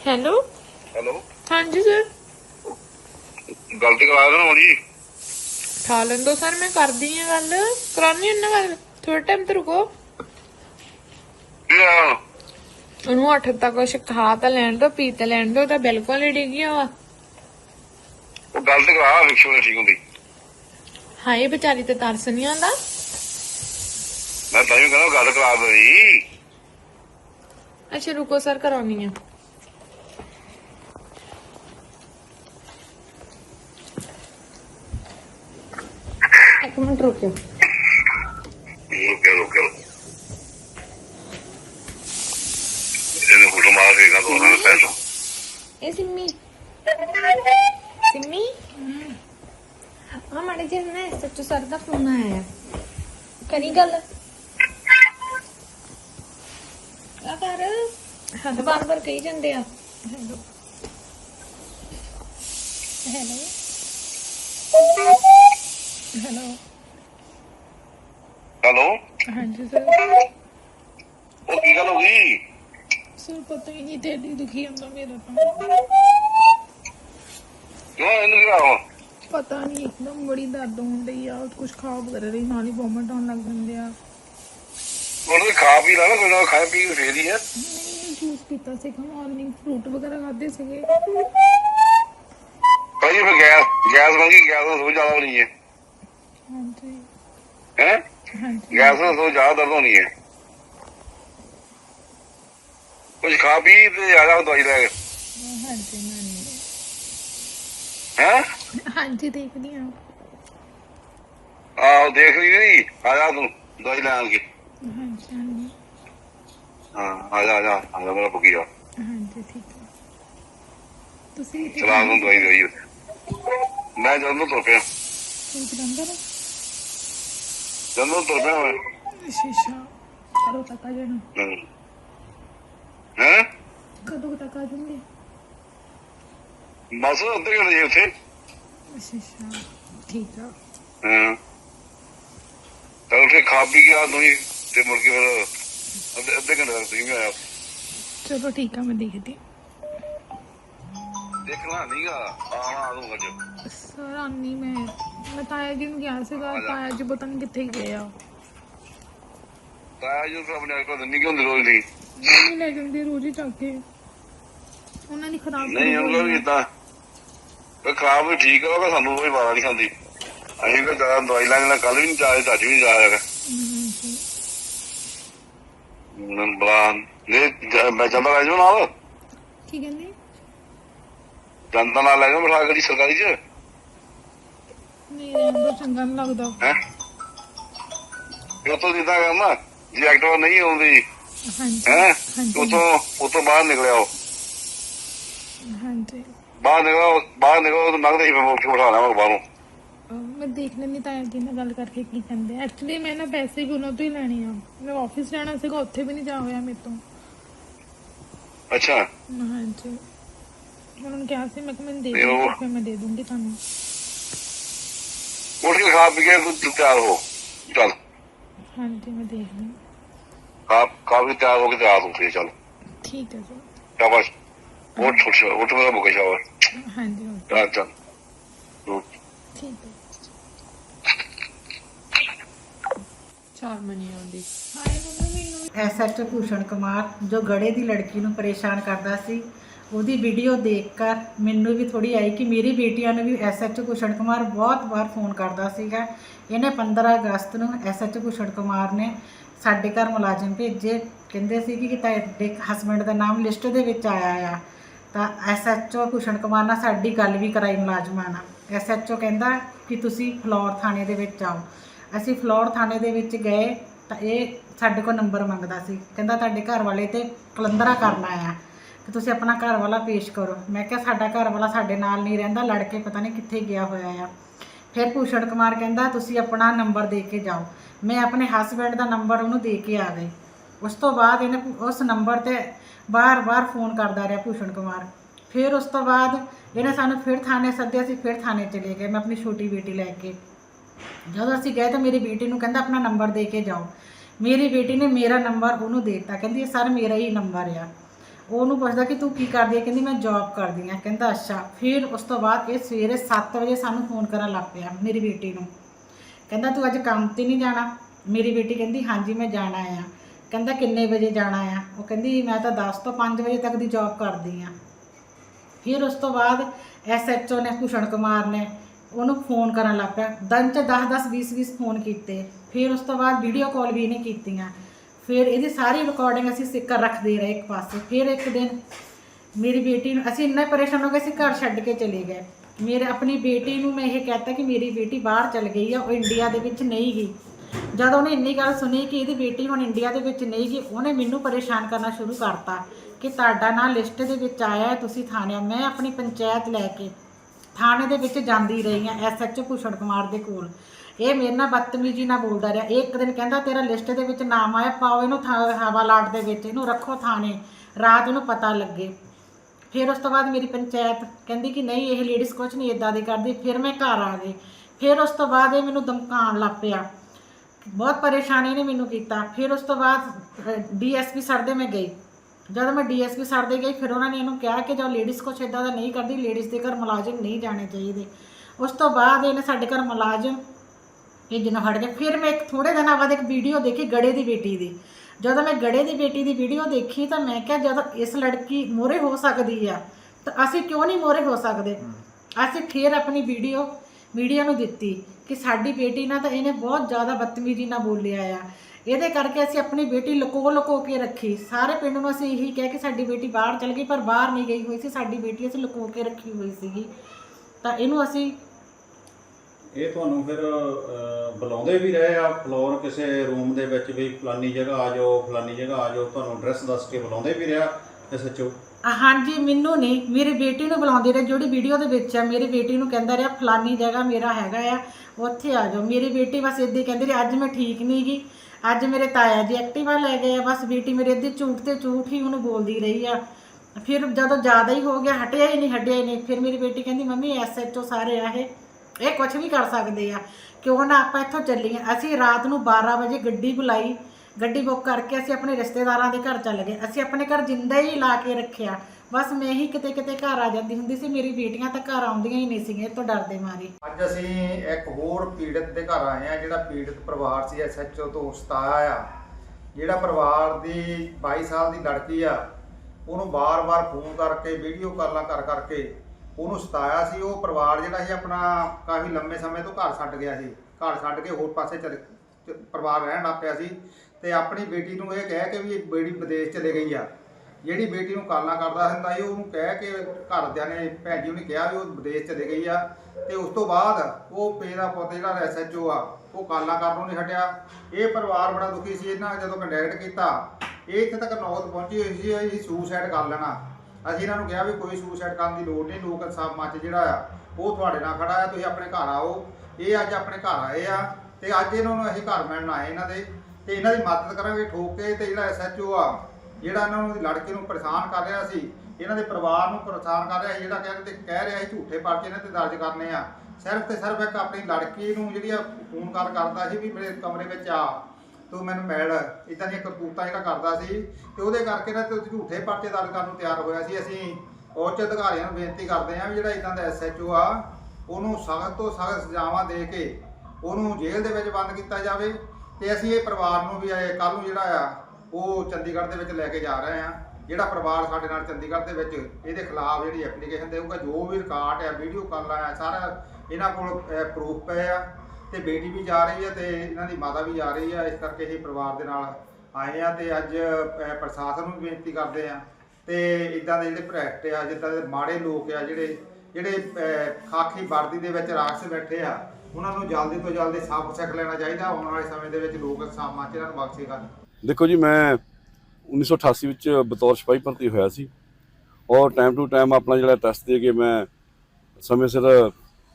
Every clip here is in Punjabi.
ਹੈਲੋ ਹੈਲੋ ਹਾਂਜੀ ਸਰ ਗਲਤੀ ਕਰਾ ਦੇਣਾ ਹੋਣੀ ਖਾ ਲੈਂਦੋ ਸਰ ਮੈਂ ਕਰਦੀ ਆ ਗੱਲ। ਕਰਾਨੀ ਉਹਨਾਂ ਗੱਲ ਥੋੜਾ ਟਾਈਮ ਤੇ ਰੁਕੋ। ਆ ਉਹਨੂੰ ਅੱਠ ਤੱਕ ਕੁਛ ਖਾ ਤਾਂ ਲੈਣ ਦੋ ਪੀ ਤਾਂ ਲੈਣ ਦੋ ਤਾਂ ਬਿਲਕੁਲ ਹੀ ਡਿੱਗਿਆ ਵਾ। ਉਹ ਗਲਤੀ ਕਰਾ ਰਿਕਸ਼ਾ ਨਹੀਂ ਠੀਕ ਹੁੰਦੀ। ਹਾਏ ਵਿਚਾਰੀ ਤੇ ਤਰਸ ਨਹੀਂ ਆਉਂਦਾ। ਮੈਂ ਤਾਂ ਹੀ ਕਹਿੰਦਾ ਗੱਲ ਕਰਾ ਦੇ ਅੱਛਾ ਰੁਕੋ ਸਰ ਕਰਾਉਣੀ ਆ। ਇੱਕ ਮਿੰਟ ਰੁਕਿਓ ਰੁਕੇ ਰੁਕੇ ਇਹਨੇ ਫੋਟੋ ਮਾਰ ਕੇ ਗਾ ਦੋਨਾਂ ਨੇ ਪੈਸਾ ਇਹ ਸਿੰਮੀ ਸਿੰਮੀ ਆ ਮਾੜੇ ਜੀ ਨਾ ਸੱਚੂ ਸਰ ਦਾ ਫੋਨ ਆਇਆ ਕਰੀ ਗੱਲ ਆ ਕਰ ਹਾਂ ਤਾਂ ਬਾਰ ਬਾਰ ਕਹੀ ਜਾਂਦੇ ਆ ਹੈਲੋ ਹੈਲੋ ਹੈਲੋ ਹਾਂਜੀ ਸਰ ਉਹ ਕੀ ਗੱਲ ਹੋ ਗਈ ਸਰ ਪਤਾ ਹੀ ਨਹੀਂ ਤੇ ਢਿੱਡ ਦੁਖੀ ਹੁੰਦਾ ਮੇਰਾ ਤਾਂ? ਕਿਉਂ ਇਹਨੂੰ ਕੀ ਹੋਇਆ ਪਤਾ ਨਹੀਂ ਇੱਕਦਮ ਬੜੀ ਦਰਦ ਹੋਣ ਡਈ ਆ। ਕੁਝ ਖਾ ਵਗੈਰਾ ਰਹੀ ਨਾਲ ਹੀ ਵੋਮਿਟ ਹੋਣ ਲੱਗ ਜਾਂਦੇ ਆ। ਉਹਨੂੰ ਖਾ ਪੀ ਕੋਈ ਨਾ ਖਾਏ ਪੀ ਕੇ ਫੇਰ ਹੀ ਹੈ ਨਹੀਂ ਜੂਸ ਪੀਤਾ ਸੀਗਾ ਮਾਰਨਿੰਗ ਫਰੂਟ ਵਗੈਰਾ ਖਾਦੇ ਸੀਗੇ। ਭਾਈ ਫਿਰ ਗੈਸ ਗੈਸ ਮੰਗੀ ਗੈਸ ਨੂੰ ਸੋ ਜ਼ਿਆਦਾ ਹੋਣੀ ਹੈ। ਹਾਂਜੀ। ਹੈ? ਗੈਸ ਨੂੰ ਸੋ ਜ਼ਿਆਦਾ ਦਰਦ ਹੋਣੀ ਹੈ। ਕੁਝ ਖਾ ਪੀ ਤੇ ਆ ਜਾ ਦਵਾਈ ਲੈ ਹਾਂਜੀ ਹੈ? ਹਾਂਜੀ ਦੇਖਦੀ ਆ ਆਹੋ ਦੇਖ ਲਈ ਨਹੀਂ। ਆ ਜਾ ਤੂੰ ਦਵਾਈ ਲੈਣ ਕੇ। ਹਾਂਜੀ ਹਾਂਜੀ ਹਾਂ ਆ ਜਾ ਆ ਜਾ ਆ ਜਾ ਮੇਰਾ ਬੁਕੀ ਆ ਹਾਂਜੀ ਠੀਕ ਹੈ। ਤੁਸੀਂ ਕਿੱਥੇ ਚਲਾ ਨੂੰ ਦਵਾਈ ਦਵਾਈ। ਮੈਂ ਜਦੋਂ ਤੁਰ ਪਿਆ। ਕੋਈ ਜਲੰਧਰ ਜਦੋਂ ਤੁਰ ਪਿਆ ਮੈਂ। ਸ਼ੀਸ਼ਾ ਤੱਕ ਆ ਜਾਣਾ ਹੈ? ਕਦੋਂ ਤੱਕ ਆ ਜਾਣਗੇ ਬਸ ਉੱਧਰ ਹੀ ਜੇ ਉੱਥੇ। ਸ਼ੀਸ਼ਾ ਠੀਕ ਆ। ਹਾਂ। ਤਾਂ ਉੱਥੇ ਖਾ ਪੀ ਕੇ ਆ ਤੁਸੀਂ ਤੇ ਮੁੜ ਕੇ ਫਿਰ ਅੱਧੇ ਅੱਧੇ ਘੰਟੇ ਤੱਕ ਤੁਸੀਂ ਵੀ ਆਇਆ ਚਲੋ ਠੀਕ ਆ ਮੈਂ ਦੇਖਦੀ। ਦੇਖਣਾ ਨਹੀਂਗਾ ਆਣਾ ਆ ਦੂੰਗਾ ਜੋ ਸਰ ਆਨੀ ਮੈਂ ਮੈਂ ਤਾਇਆ ਜੀ ਨੂੰ ਗਿਆ ਸੀਗਾ ਤਾਇਆ ਜੀ ਪਤਾ ਨਹੀਂ ਕਿੱਥੇ ਗਏ ਆ। ਤਾਂ ਜੋ ਫਿਰ ਆਪਣੇ ਕੋਲ ਨਹੀਂ ਕਿਉਂ ਰੋਜ਼ ਦੀ। ਨਹੀਂ ਲੈ ਜਾਂਦੇ ਰੋਜ਼ ਹੀ ਚੱਕ ਕੇ। ਉਹਨਾਂ ਦੀ ਖਰਾਬ ਨਹੀਂ ਉਹਨਾਂ ਵੀ ਇਦਾਂ ਤੇ ਖਰਾਬ ਵੀ ਠੀਕ ਆ ਉਹ ਸਾਨੂੰ ਕੋਈ ਵਾਰਾ ਨਹੀਂ ਖਾਂਦੀ। ਅਸੀਂ ਤਾਂ ਜ਼ਿਆਦਾ ਦਵਾਈ ਲੈਣ ਨਾਲ ਕੱਲ ਵੀ ਨਹੀਂ ਜਾਏ ਤਾਂ ਅੱਜ ਵੀ ਨਹੀਂ ਜਾਇਆ ਹਾਂਜੀ ਬਲਾ ਨੇ ਮੈਂ ਜਾਂਦਾ ਲੈ ਜਾਓ ਨਾਲ? ਕੀ ਕਹਿੰਦੇ? ਜਨਤਾ ਨਾਲ ਲੈ ਜਾਓ ਬਿਠਾ ਗੱਡੀ ਸਰਕਾਰੀ ਚ? ਨਹੀਂ ਰਹਿੰਦਾ ਚੰਗਾ ਨਹੀਂ ਲੱਗਦਾ। ਹੈ? ਉਤੋਂ ਜਿੱਦਾਂ ਕਰਨਾ? ਜੇ ਐਕਟਿਵਾ ਨਹੀਂ ਆਉਂਦੀ ਹਾਂਜੀ ਹੈ? ਹਾਂਜੀ। ਉਤੋਂ ਉਤੋਂ ਬਾਹਰ ਨਿਕਲਿਆ ਉਹ। ਹਾਂਜੀ। ਬਾਹਰ ਨਿਕਲੋ ਬਾਹਰ ਨਿਕਲੋ ਤਾਂ ਨਗਦੇ ਹੀ ਮੈਂ ਮੁੱਖ ਬਿਠਾਣਾ ਮੈਂ ਬਾਹਰੋਂ। ਅਹ ਮੈਂ ਦੇਖ ਲੈਂਦੀ ਤਾਇਆ ਜੀ ਨਾਲ ਗੱਲ ਕਰਕੇ ਕੀ ਕਹਿੰਦੇ ਐਕਚੁਅਲੀ ਮੈਂ ਨਾ ਪੈਸੇ ਵੀ ਉਹਨਾਂ ਤੋਂ ਹੀ ਲੈਣੇ ਆ। ਮੈਂ ਆਫਿਸ ਜਾਣਾ ਸੀਗਾ ਉੱਥੇ ਵੀ ਨਹੀਂ ਜਾ ਹੋਇਆ ਮੇਰੇ ਤੋਂ। ਅੱਛਾ। ਹਾਂਜੀ। ਉਹਨਾਂ ਨੇ ਕਿਹਾ ਸੀ ਮੈਂ ਕਿ ਮੈਂ ਦੇ ਤੇ ਉਹ- ਦੂੰਗੀ ਫਿਰ ਮੈਂ ਦੇ ਦੂੰਗੀ ਤੁਹਾਨੂੰ। ਉੱਠ ਕੇ ਖਾ ਪੀ ਕੇ ਤੂੰ ਤਿਆਰ ਹੋ। ਚੱਲ। ਹਾਂਜੀ ਮੈਂ ਦੇਖ ਲਈ ਵੀ ਤਿਆਰ ਹੋ ਕੇ ਤਿਆਰ ਹੋ ਫੇਰ ਚੱਲ। ਠੀਕ ਹੈ ਜੀ। ਉੱਠ ਉੱਠ ਉੱਠ ਮੇਰਾ ਬੁਕੇ ਸ਼ਾਬਾਸ਼ ਹਾਂਜੀ ਚੱਲ ਉੱਠ। ਠੀਕ ਹੈ। ਚਾਰ ਮਨੀ ਆਉਂਦੀ। ਹਾਏ ਮੰਮੀ ਮੈਨੂੰ ਐਸਐਚ ਭੂਸ਼ਣ ਕੁਮਾਰ ਜੋ ਗੜੇ ਦੀ ਲੜਕੀ ਨੂੰ ਪਰੇਸ਼ਾਨ ਕਰਦਾ ਸੀ ਉਹਦੀ ਵੀਡੀਓ ਦੇਖ ਕਰ ਮੈਨੂੰ ਵੀ ਥੋੜੀ ਆਈ ਕਿ ਮੇਰੀ ਬੇਟੀਆਂ ਨੂੰ ਵੀ ਐਸਐਚ ਭੂਸ਼ਣ ਕੁਮਾਰ ਬਹੁਤ ਵਾਰ ਫੋਨ ਕਰਦਾ ਸੀਗਾ। ਇਹਨੇ 15 ਅਗਸਤ ਨੂੰ ਐਸਐਚ ਭੂਸ਼ਣ ਕੁਮਾਰ ਨੇ ਸਾਡੇ ਘਰ ਮੁਲਾਜ਼ਮ ਭੇਜੇ। ਕਹਿੰਦੇ ਸੀ ਕਿ ਤੁਹਾਡੇ ਹਸਬੰਡ ਦਾ ਨਾਮ ਲਿਸਟ ਦੇ ਵਿੱਚ ਆਇਆ ਆ। ਤਾਂ ਐਸਐਚਓ ਭੂਸ਼ਣ ਕੁਮਾਰ ਨਾਲ ਸਾਡੀ ਗੱਲ ਵੀ ਕਰਾਈ ਮੁਲਾਜ਼ਮਾਂ ਨਾਲ। ਐਸਐਚਓ ਕਹਿੰਦਾ ਕਿ ਤੁਸੀਂ ਫਲੋਰ ਥਾਣੇ ਦੇ ਵਿੱਚ ਆਓ। ਅਸੀਂ ਫਲੋਰ ਥਾਣੇ ਦੇ ਵਿੱਚ ਗਏ ਤਾਂ ਇਹ ਸਾਡੇ ਕੋਲ ਨੰਬਰ ਮੰਗਦਾ ਸੀ। ਕਹਿੰਦਾ ਤੁਹਾਡੇ ਘਰ ਵਾਲੇ ਤੇ ਕਲੰਦਰਾ ਕਰਨਾ ਆ ਕਿ ਤੁਸੀਂ ਆਪਣਾ ਘਰ ਵਾਲਾ ਪੇਸ਼ ਕਰੋ। ਮੈਂ ਕਿਹਾ ਸਾਡਾ ਘਰ ਵਾਲਾ ਸਾਡੇ ਨਾਲ ਨਹੀਂ ਰਹਿੰਦਾ ਲੜ ਕੇ ਪਤਾ ਨਹੀਂ ਕਿੱਥੇ ਗਿਆ ਹੋਇਆ ਆ। ਫਿਰ ਭੂਸ਼ਣ ਕੁਮਾਰ ਕਹਿੰਦਾ, ਤੁਸੀਂ ਆਪਣਾ ਨੰਬਰ ਦੇ ਕੇ ਜਾਓ। ਮੈਂ ਆਪਣੇ ਹਸਬੰਡ ਦਾ ਨੰਬਰ ਉਹਨੂੰ ਦੇ ਕੇ ਆ ਗਈ ਉਸ ਤੋਂ ਬਾਅਦ ਇਹਨੇ ਉਸ ਨੰਬਰ ਤੇ ਬਾਰ-ਬਾਰ ਫੋਨ ਕਰਦਾ ਰਿਹਾ ਭੂਸ਼ਣ ਕੁਮਾਰ। ਫਿਰ ਉਸ ਤੋਂ ਬਾਅਦ ਇਹਨੇ ਸਾਨੂੰ ਫਿਰ ਥਾਣੇ ਸੱਦਿਆ ਸੀ ਫਿਰ ਥਾਣੇ ਚਲੇ ਗਏ। ਮੈਂ ਆਪਣੀ ਛੋਟੀ ਬੇਟੀ ਲੈ ਕੇ। ਜਦੋਂ ਅਸੀਂ ਗਏ ਤਾਂ ਮੇਰੀ ਬੇਟੀ ਨੂੰ ਕਹਿੰਦਾ, ਆਪਣਾ ਨੰਬਰ ਦੇ ਕੇ ਜਾਓ। ਮੇਰੀ ਬੇਟੀ ਨੇ ਮੇਰਾ ਨੰਬਰ ਉਹਨੂੰ ਦੇ ਦਿੱਤਾ। ਕਹਿੰਦੀ ਸਰ, ਮੇਰਾ ਹੀ ਨੰਬਰ ਆ। ਉਹਨੂੰ ਪੁੱਛਦਾ ਕਿ ਤੂੰ ਕੀ ਕਰਦੀ ਹੈ? ਕਹਿੰਦੀ ਮੈਂ ਜੌਬ ਕਰਦੀ ਹਾਂ। ਕਹਿੰਦਾ ਅੱਛਾ। ਫਿਰ ਉਸ ਤੋਂ ਬਾਅਦ ਇਹ ਸਵੇਰੇ 7 ਵਜੇ ਸਾਨੂੰ ਫੋਨ ਕਰਨ ਲੱਗ ਪਿਆ ਮੇਰੀ ਬੇਟੀ ਨੂੰ। ਕਹਿੰਦਾ ਤੂੰ ਅੱਜ ਕੰਮ ਤੇ ਨਹੀਂ ਜਾਣਾ? ਮੇਰੀ ਬੇਟੀ ਕਹਿੰਦੀ, ਹਾਂਜੀ, ਮੈਂ ਜਾਣਾ ਆ। ਕਹਿੰਦਾ ਕਿੰਨੇ ਵਜੇ ਜਾਣਾ ਆ? ਉਹ ਕਹਿੰਦੀ, ਮੈਂ ਤਾਂ 10 ਤੋਂ 5 ਵਜੇ ਤੱਕ ਦੀ ਜੌਬ ਕਰਦੀ ਆ ਫਿਰ ਉਸ ਤੋਂ ਬਾਅਦ ਐਸਐਚਓ ਨੇ, ਭੂਸ਼ਣ ਕੁਮਾਰ ਨੇ ਉਹਨੂੰ ਫੋਨ ਕਰਨ ਲੱਗ ਪਿਆ। ਦਿਨ ਚ 10 10 20 20 ਫੋਨ ਕੀਤੇ। ਫਿਰ ਉਸ ਤੋਂ ਬਾਅਦ ਵੀਡੀਓ ਕਾਲ ਵੀ ਇਹਨੇ ਕੀਤੀਆਂ। ਫਿਰ ਇਹਦੀ ਸਾਰੀ ਰਿਕਾਰਡਿੰਗ ਅਸੀਂ ਸਿੱਕਰ ਰੱਖਦੇ ਰਹੇ ਇੱਕ ਪਾਸੇ। ਫਿਰ ਇੱਕ ਦਿਨ ਮੇਰੀ ਬੇਟੀ ਨੂੰ ਅਸੀਂ ਇੰਨਾ ਪਰੇਸ਼ਾਨ ਹੋ ਗਏ, ਅਸੀਂ ਘਰ ਛੱਡ ਕੇ ਚਲੇ ਗਏ। ਮੇਰੇ ਆਪਣੀ ਬੇਟੀ ਨੂੰ ਮੈਂ ਇਹ ਕਹਤਾ ਕਿ ਮੇਰੀ ਬੇਟੀ ਬਾਹਰ ਚਲ ਗਈ ਆ, ਉਹ ਇੰਡੀਆ ਦੇ ਵਿੱਚ ਨਹੀਂ ਗਈ। ਜਦ ਉਹਨੇ ਇੰਨੀ ਗੱਲ ਸੁਣੀ ਕਿ ਇਹਦੀ ਬੇਟੀ ਹੁਣ ਇੰਡੀਆ ਦੇ ਵਿੱਚ ਨਹੀਂ ਗਈ, ਉਹਨੇ ਮੈਨੂੰ ਪਰੇਸ਼ਾਨ ਕਰਨਾ ਸ਼ੁਰੂ ਕਰਤਾ ਕਿ ਤੁਹਾਡਾ ਨਾਂ ਲਿਸਟ ਦੇ ਵਿੱਚ ਆਇਆ ਹੈ, ਤੁਸੀਂ ਥਾਣੇ ਮੈਂ ਆਪਣੀ ਪੰਚਾਇਤ ਲੈ ਕੇ ਥਾਣੇ ਦੇ ਵਿੱਚ ਜਾਂਦੀ ਰਹੀ ਆ ਐਸਐਚਓ ਭੂਸ਼ਣ ਕੁਮਾਰ ਦੇ ਕੋਲ। ਇਹ ਮੇਰੇ ਨਾਲ ਬਦਤਮੀਜੀ ਨਾਲ ਬੋਲਦਾ ਰਿਹਾ। ਇਹ ਇੱਕ ਦਿਨ ਕਹਿੰਦਾ, ਤੇਰਾ ਲਿਸਟ ਦੇ ਵਿੱਚ ਨਾਮ ਆਇਆ, ਪਾਓ ਇਹਨੂੰ ਹਵਾ ਲਾਟ ਦੇ ਵਿੱਚ, ਇਹਨੂੰ ਰੱਖੋ ਥਾਣੇ। ਰਾਤ ਨੂੰ ਪਤਾ ਲੱਗੇ। ਫਿਰ ਉਸ ਤੋਂ ਬਾਅਦ ਮੇਰੀ ਪੰਚਾਇਤ ਕਹਿੰਦੀ ਕਿ ਨਹੀਂ, ਇਹ ਲੇਡੀਜ਼ ਕੁਝ ਨਹੀਂ ਇਦਾਂ ਦੀ ਕਰਦੀ, ਫਿਰ ਮੈਂ ਘਰ ਆ ਗਈ। ਫਿਰ ਉਸ ਤੋਂ ਬਾਅਦ ਇਹ ਮੈਨੂੰ ਧਮਕਾਉਣ ਲੱਗ ਪਿਆ। ਬਹੁਤ ਪਰੇਸ਼ਾਨੀ ਨੇ ਮੈਨੂੰ ਕੀਤਾ। ਫਿਰ ਉਸ ਤੋਂ ਬਾਅਦ ਡੀਐਸਪੀ ਸਰ ਦੇ ਮੈਂ ਗਈ। ਜਦੋਂ ਮੈਂ ਡੀਐਸਪੀ ਸਰ ਦੇ ਗਈ, ਫਿਰ ਉਹਨਾਂ ਨੇ ਇਹਨੂੰ ਕਿਹਾ ਕਿ ਜੋ ਲੇਡੀਜ਼ ਕੁਛ ਇਦਾਂ ਦਾ ਨਹੀਂ ਕਰਦੀ ਲੇਡੀਜ਼ ਦੇ ਘਰ ਮੁਲਾਜ਼ਮ ਨਹੀਂ ਜਾਣੇ ਚਾਹੀਦੇ। ਉਸ ਤੋਂ ਬਾਅਦ ਇਹਨੇ ਸਾਡੇ ਘਰ ਮੁਲਾਜ਼ਮ ਭੇਜਣਾ ਹਟ ਗਿਆ ਫਿਰ ਮੈਂ ਇੱਕ ਥੋੜੇ ਦਿਨਾਂ ਬਾਅਦ ਇੱਕ ਵੀਡੀਓ ਦੇਖੀ ਗੜੇ ਦੀ ਬੇਟੀ ਦੀ। ਜਦੋਂ ਮੈਂ ਗੜੇ ਦੀ ਬੇਟੀ ਦੀ ਵੀਡੀਓ ਦੇਖੀ ਤਾਂ ਮੈਂ ਕਿਹਾ ਜਦੋਂ ਇਸ ਲੜਕੀ ਮੋਰੇ ਹੋ ਸਕਦੀ ਆ ਤਾਂ ਅਸੀਂ ਕਿਉਂ ਨਹੀਂ ਮੋਰੇ ਹੋ ਸਕਦੇ? ਅਸੀਂ ਫਿਰ ਆਪਣੀ ਵੀਡੀਓ ਮੀਡੀਆ ਨੂੰ ਦਿੱਤੀ ਕਿ ਸਾਡੀ ਬੇਟੀ ਨਾਲ ਤਾਂ ਇਹਨੇ ਬਹੁਤ ਜ਼ਿਆਦਾ ਬਦਤਮੀਜ਼ੀ ਨਾਲ ਬੋਲਿਆ ਆ। ਇਹਦੇ ਕਰਕੇ ਅਸੀਂ ਆਪਣੀ ਬੇਟੀ ਲੁਕੋ ਲੁਕੋ ਕੇ ਰੱਖੀ। ਸਾਰੇ ਪਿੰਡ ਨੂੰ ਅਸੀਂ ਇਹੀ ਕਹਿ ਕਿ ਸਾਡੀ ਬੇਟੀ ਬਾਹਰ ਚਲ ਗਈ ਪਰ ਬਾਹਰ ਨਹੀਂ ਗਈ ਹੋਈ ਸੀ। ਸਾਡੀ ਬੇਟੀ ਅਸੀਂ ਲੁਕੋ ਕੇ ਰੱਖੀ ਹੋਈ ਸੀਗੀ। ਤਾਂ ਇਹਨੂੰ ਅਸੀਂ ਇਹ ਤੁਹਾਨੂੰ ਫਿਰ ਬੁਲਾਉਂਦੇ ਵੀ ਰਹੇ ਆ ਫਲੋਰ ਕਿਸੇ ਰੂਮ ਦੇ ਵਿੱਚ ਵੀ ਫਲਾਨੀ ਜਗ੍ਹਾ ਆ ਜਾਓ, ਫਲਾਨੀ ਜਗ੍ਹਾ ਆ ਜਾਓ, ਤੁਹਾਨੂੰ ਐਡਰੈਸ ਦੱਸ ਕੇ ਬੁਲਾਉਂਦੇ ਵੀ ਰਿਹਾ ਐਸਐਚਓ ਹਾਂਜੀ, ਮੈਨੂੰ ਨਹੀਂ, ਮੇਰੀ ਬੇਟੀ ਨੂੰ ਬੁਲਾਉਂਦੇ ਰਹੇ, ਜਿਹੜੀ ਵੀਡੀਓ ਦੇ ਵਿੱਚ ਆ, ਮੇਰੀ ਬੇਟੀ ਨੂੰ ਕਹਿੰਦਾ ਰਿਹਾ, ਫਲਾਨੀ ਜਗ੍ਹਾ ਮੇਰਾ ਹੈਗਾ ਆ, ਉੱਥੇ ਆ ਜਾਓ। ਮੇਰੀ ਬੇਟੀ ਬਸ ਇੱਦਾਂ ਹੀ ਕਹਿੰਦੀ ਰਹੀ, ਅੱਜ ਮੈਂ ਠੀਕ ਨਹੀਂ ਗਈ ਅੱਜ ਮੇਰੇ ਤਾਇਆ ਜੀ ਐਕਟਿਵਾ ਲੈ ਗਏ ਆ, ਬਸ ਬੇਟੀ ਮੇਰੇ ਇੱਦੀ ਝੂਠ ਤੇ ਝੂਠ ਹੀ ਉਹਨੂੰ ਬੋਲਦੀ ਰਹੀ ਆ। ਫਿਰ ਜਦੋਂ ਜ਼ਿਆਦਾ ਹੀ ਹੋ ਗਿਆ, ਹਟਿਆ ਹੀ ਨਹੀਂ, ਹਟਿਆ ਹੀ ਨਹੀਂ, ਫਿਰ ਮੇਰੀ ਬੇਟੀ ਕਹਿੰਦੀ, ਮੰਮੀ ਐਸਐਚਓ ਸਾਰੇ ਆ ਇਹ ਕੁਝ ਵੀ ਕਰ ਸਕਦੇ ਆ। ਕਿਉਂ ਨਾ ਆਪਾਂ ਇੱਥੋਂ ਚੱਲੀਏ। ਅਸੀਂ ਰਾਤ ਨੂੰ 12 ਵਜੇ ਗੱਡੀ ਬੁਲਾਈ। ਗੱਡੀ ਬੁੱਕ ਕਰਕੇ ਅਸੀਂ ਆਪਣੇ ਰਿਸ਼ਤੇਦਾਰਾਂ ਦੇ ਘਰ ਚੱਲ ਗਏ। ਅਸੀਂ ਆਪਣੇ ਘਰ ਜਿੰਦਾ ਹੀ ਲਾ ਕੇ ਰੱਖਿਆ। ਬਸ ਮੈਂ ਹੀ ਕਿਤੇ ਕਿਤੇ ਘਰ ਆ ਜਾਂਦੀ ਹੁੰਦੀ ਸੀ। ਮੇਰੀ ਬੇਟੀਆਂ ਤਾਂ ਘਰ ਆਉਂਦੀਆਂ ਹੀ ਨਹੀਂ ਸੀਗੀਆਂ। ਇਹ ਤੋਂ ਡਰਦੇ ਮਾਰੇ। ਅੱਜ ਅਸੀਂ ਇੱਕ ਹੋਰ ਪੀੜਤ ਦੇ ਘਰ ਆਏ ਆ ਜਿਹੜਾ ਪੀੜਤ ਪਰਿਵਾਰ ਸੀ ਐਸਐਚਓ ਤੋਂ ਸਤਾਇਆ ਆ। ਜਿਹੜਾ ਪਰਿਵਾਰ ਦੀ 22 ਸਾਲ ਦੀ ਲੜਕੀ ਆ, ਉਹਨੂੰ ਬਾਰ-ਬਾਰ ਫੋਨ ਕਰਕੇ, ਵੀਡੀਓ ਕਾਲਾਂ ਕਰ ਕਰਕੇ ਉਹਨੂੰ ਸਤਾਇਆ ਸੀ, ਉਹ ਪਰਿਵਾਰ ਜਿਹੜਾ ਸੀ ਆਪਣਾ ਕਾਫੀ ਲੰਮੇ ਸਮੇਂ ਤੋਂ ਘਰ ਛੱਡ ਗਿਆ ਸੀ। ਘਰ ਛੱਡ ਕੇ ਹੋਰ ਪਾਸੇ ਚਲੇ ਚ- ਪਰਿਵਾਰ ਰਹਿਣ ਲੱਗ ਪਿਆ ਸੀ ਤੇ ਆਪਣੀ ਬੇਟੀ ਨੂੰ ਇਹ ਕਹਿ ਕੇ ਵੀ ਇਹ ਬੇਟੀ ਵਿਦੇਸ਼ ਚਲੇ ਗਈ ਆ। ਜਿਹੜੀ ਬੇਟੀ ਨੂੰ ਕਾਲਾਂ ਕਰਦਾ ਹੁੰਦਾ ਸੀ ਉਹਨੂੰ ਕਹਿ ਕੇ ਘਰਦਿਆਂ ਨੇ, ਭੈਣ ਜੀ ਉਹਨੇ ਕਿਹਾ ਵੀ ਉਹ ਵਿਦੇਸ਼ ਚਲੇ ਗਈ ਆ ਤੇ ਉਸ ਤੋਂ ਬਾਅਦ ਉਹ ਪੇ ਦਾ ਪੁੱਤ ਜਿਹੜਾ ਐਸਐਚਓ ਆ, ਉਹ ਕਾਲਾਂ ਕਰਨੋਂ ਨਹੀਂ ਹਟਿਆ। ਇਹ ਪਰਿਵਾਰ ਬੜਾ ਦੁਖੀ ਸੀ, ਇਹਨਾਂ ਜਦੋਂ ਕੰਟੈਕਟ ਕੀਤਾ ਇਹ ਇੱਥੇ ਤੱਕ ਨੌਬਤ ਪਹੁੰਚੀ ਹੋਈ ਸੀ ਇਹ ਸੁਸਾਈਡ ਕਰ ਲੈਣਾ। ਅਸੀਂ ਇਹਨਾਂ ਨੂੰ ਕਿਹਾ ਵੀ ਕੋਈ ਸੁਸਾਈਡ ਕਰਨ ਦੀ ਲੋੜ ਨਹੀਂ, ਲੋਕ ਇਨਸਾਫ ਮੰਚ ਜਿਹੜਾ ਆ, ਉਹ ਤੁਹਾਡੇ ਨਾਲ ਖੜਾ ਆ, ਤੁਸੀਂ ਆਪਣੇ ਘਰ ਆਓ। ਇਹ ਅੱਜ ਆਪਣੇ ਘਰ ਆਏ ਆ ਤੇ ਅੱਜ ਇਹਨਾਂ ਨੂੰ ਅਸੀਂ ਘਰ ਮਿਲਣ ਆਏ ਇਹਨਾਂ ਦੇ ਤੇ ਇਹਨਾਂ ਦੀ ਮਦਦ ਕਰਾਂਗੇ ਠੋਕ ਕੇ ਤੇ ਜਿਹੜਾ ਐਸਐਚਓ ਆ, ਜਿਹੜਾ ਇਹਨਾਂ ਨੂੰ ਲੜਕੇ ਨੂੰ ਪਰੇਸ਼ਾਨ ਕਰ ਰਿਹਾ ਸੀ, ਇਹਨਾਂ ਦੇ ਪਰਿਵਾਰ ਨੂੰ ਪਰੇਸ਼ਾਨ ਕਰ ਰਿਹਾ ਸੀ, ਜਿਹੜਾ ਕਹਿੰਦੇ ਕਹਿ ਰਿਹਾ ਸੀ ਝੂਠੇ ਪਰਚੇ ਇਹਨਾਂ ਤੇ ਦਰਜ ਕਰਨੇ ਆ। ਸਿਰਫ ਤੇ ਸਿਰਫ ਇੱਕ ਆਪਣੀ ਲੜਕੀ ਨੂੰ ਜਿਹੜੀ ਆ, ਫੋਨ ਕਾਲ ਕਰਦਾ ਸੀ ਵੀ ਮੇਰੇ ਕਮਰੇ ਵਿੱਚ ਆ। ਤੂੰ ਮੈਨੂੰ ਮਿਲ। ਇਦਾਂ ਦੀਆਂ ਕਰਤੂਤਾਂ ਜਿਹੜਾ ਕਰਦਾ ਸੀ ਤੇ ਉਹਦੇ ਕਰਕੇ ਨਾ ਤੇ ਝੂਠੇ ਪਰਚੇ ਦਰਜ ਕਰਨ ਨੂੰ ਤਿਆਰ ਹੋਇਆ ਸੀ। ਅਸੀਂ ਉੱਚ ਅਧਿਕਾਰੀਆਂ ਨੂੰ ਬੇਨਤੀ ਕਰਦੇ ਹਾਂ ਵੀ ਜਿਹੜਾ ਇਦਾਂ ਦਾ ਐਸਐਚਓ ਆ, ਉਹਨੂੰ ਸਖਤ ਤੋਂ ਸਖਤ ਸਜ਼ਾਵਾਂ ਦੇ ਕੇ ਉਹਨੂੰ ਜੇਲ੍ਹ ਦੇ ਵਿੱਚ ਬੰਦ ਕੀਤਾ ਜਾਵੇ ਤੇ ਅਸੀਂ ਇਹ ਪਰਿਵਾਰ ਨੂੰ ਵੀ ਕੱਲ ਨੂੰ ਜਿਹੜਾ ਆ, ਉਹ ਚੰਡੀਗੜ੍ਹ ਦੇ ਵਿੱਚ ਲੈ ਕੇ ਜਾ ਰਹੇ ਆ ਜਿਹੜਾ ਪਰਿਵਾਰ ਸਾਡੇ ਨਾਲ ਚੰਡੀਗੜ੍ਹ ਦੇ ਵਿੱਚ ਇਹਦੇ ਖਿਲਾਫ ਜਿਹੜੀ ਐਪਲੀਕੇਸ਼ਨ ਦੇਊਗਾ, ਜੋ ਵੀ ਰਿਕਾਰਡ ਆ ਵੀਡੀਓ ਕਾਲ ਆ, ਸਾਰਾ ਇਹਨਾਂ ਕੋਲ ਪ੍ਰੂਫ ਪਏ ਆ। ਤੇ ਬੇਟੀ ਵੀ ਜਾ ਰਹੀ ਹੈ ਤੇ ਇਹਨਾਂ ਦੀ ਮਾਤਾ ਵੀ ਜਾ ਰਹੀ ਆ ਇਸ ਕਰਕੇ ਇਹ ਪਰਿਵਾਰ ਦੇ ਨਾਲ ਆਏ ਆ ਤੇ ਅੱਜ ਪ੍ਰਸ਼ਾਸਨ ਨੂੰ ਬੇਨਤੀ ਕਰਦੇ ਆ। ਤੇ ਇਦਾਂ ਦੇ ਜਿਹੜੇ ਭ੍ਰਿਸ਼ਟ ਆ, ਜਿੱਦਾਂ ਦੇ ਮਾੜੇ ਲੋਕ ਆ, ਜਿਹੜੇ ਜਿਹੜੇ ਖਾਕੀ ਵਰਦੀ ਦੇ ਵਿੱਚ ਰਾਖਸ਼ ਬੈਠੇ ਆ, ਉਹਨਾਂ ਨੂੰ ਜਲਦੀ ਤੋਂ ਜਲਦੀ ਸਾਫ਼ ਸਿੱਖ ਲੈਣਾ ਚਾਹੀਦਾ। ਆਉਣ ਵਾਲੇ ਸਮੇਂ ਦੇ ਵਿੱਚ ਲੋਕ ਸਾਮਾਂ ਇਹਨਾਂ ਨੂੰ ਬਖਸ਼ੇਗਾ ਦੇਖੋ ਜੀ, ਮੈਂ 1988 ਵਿੱਚ ਬਤੌਰ ਸਿਪਾਹੀ ਭਰਤੀ ਹੋਇਆ ਸੀ ਔਰ ਟਾਈਮ ਟੂ ਟਾਈਮ ਆਪਣਾ ਜਿਹੜਾ ਟੈਸਟ ਦੇ ਕੇ ਮੈਂ ਸਮੇਂ ਸਿਰ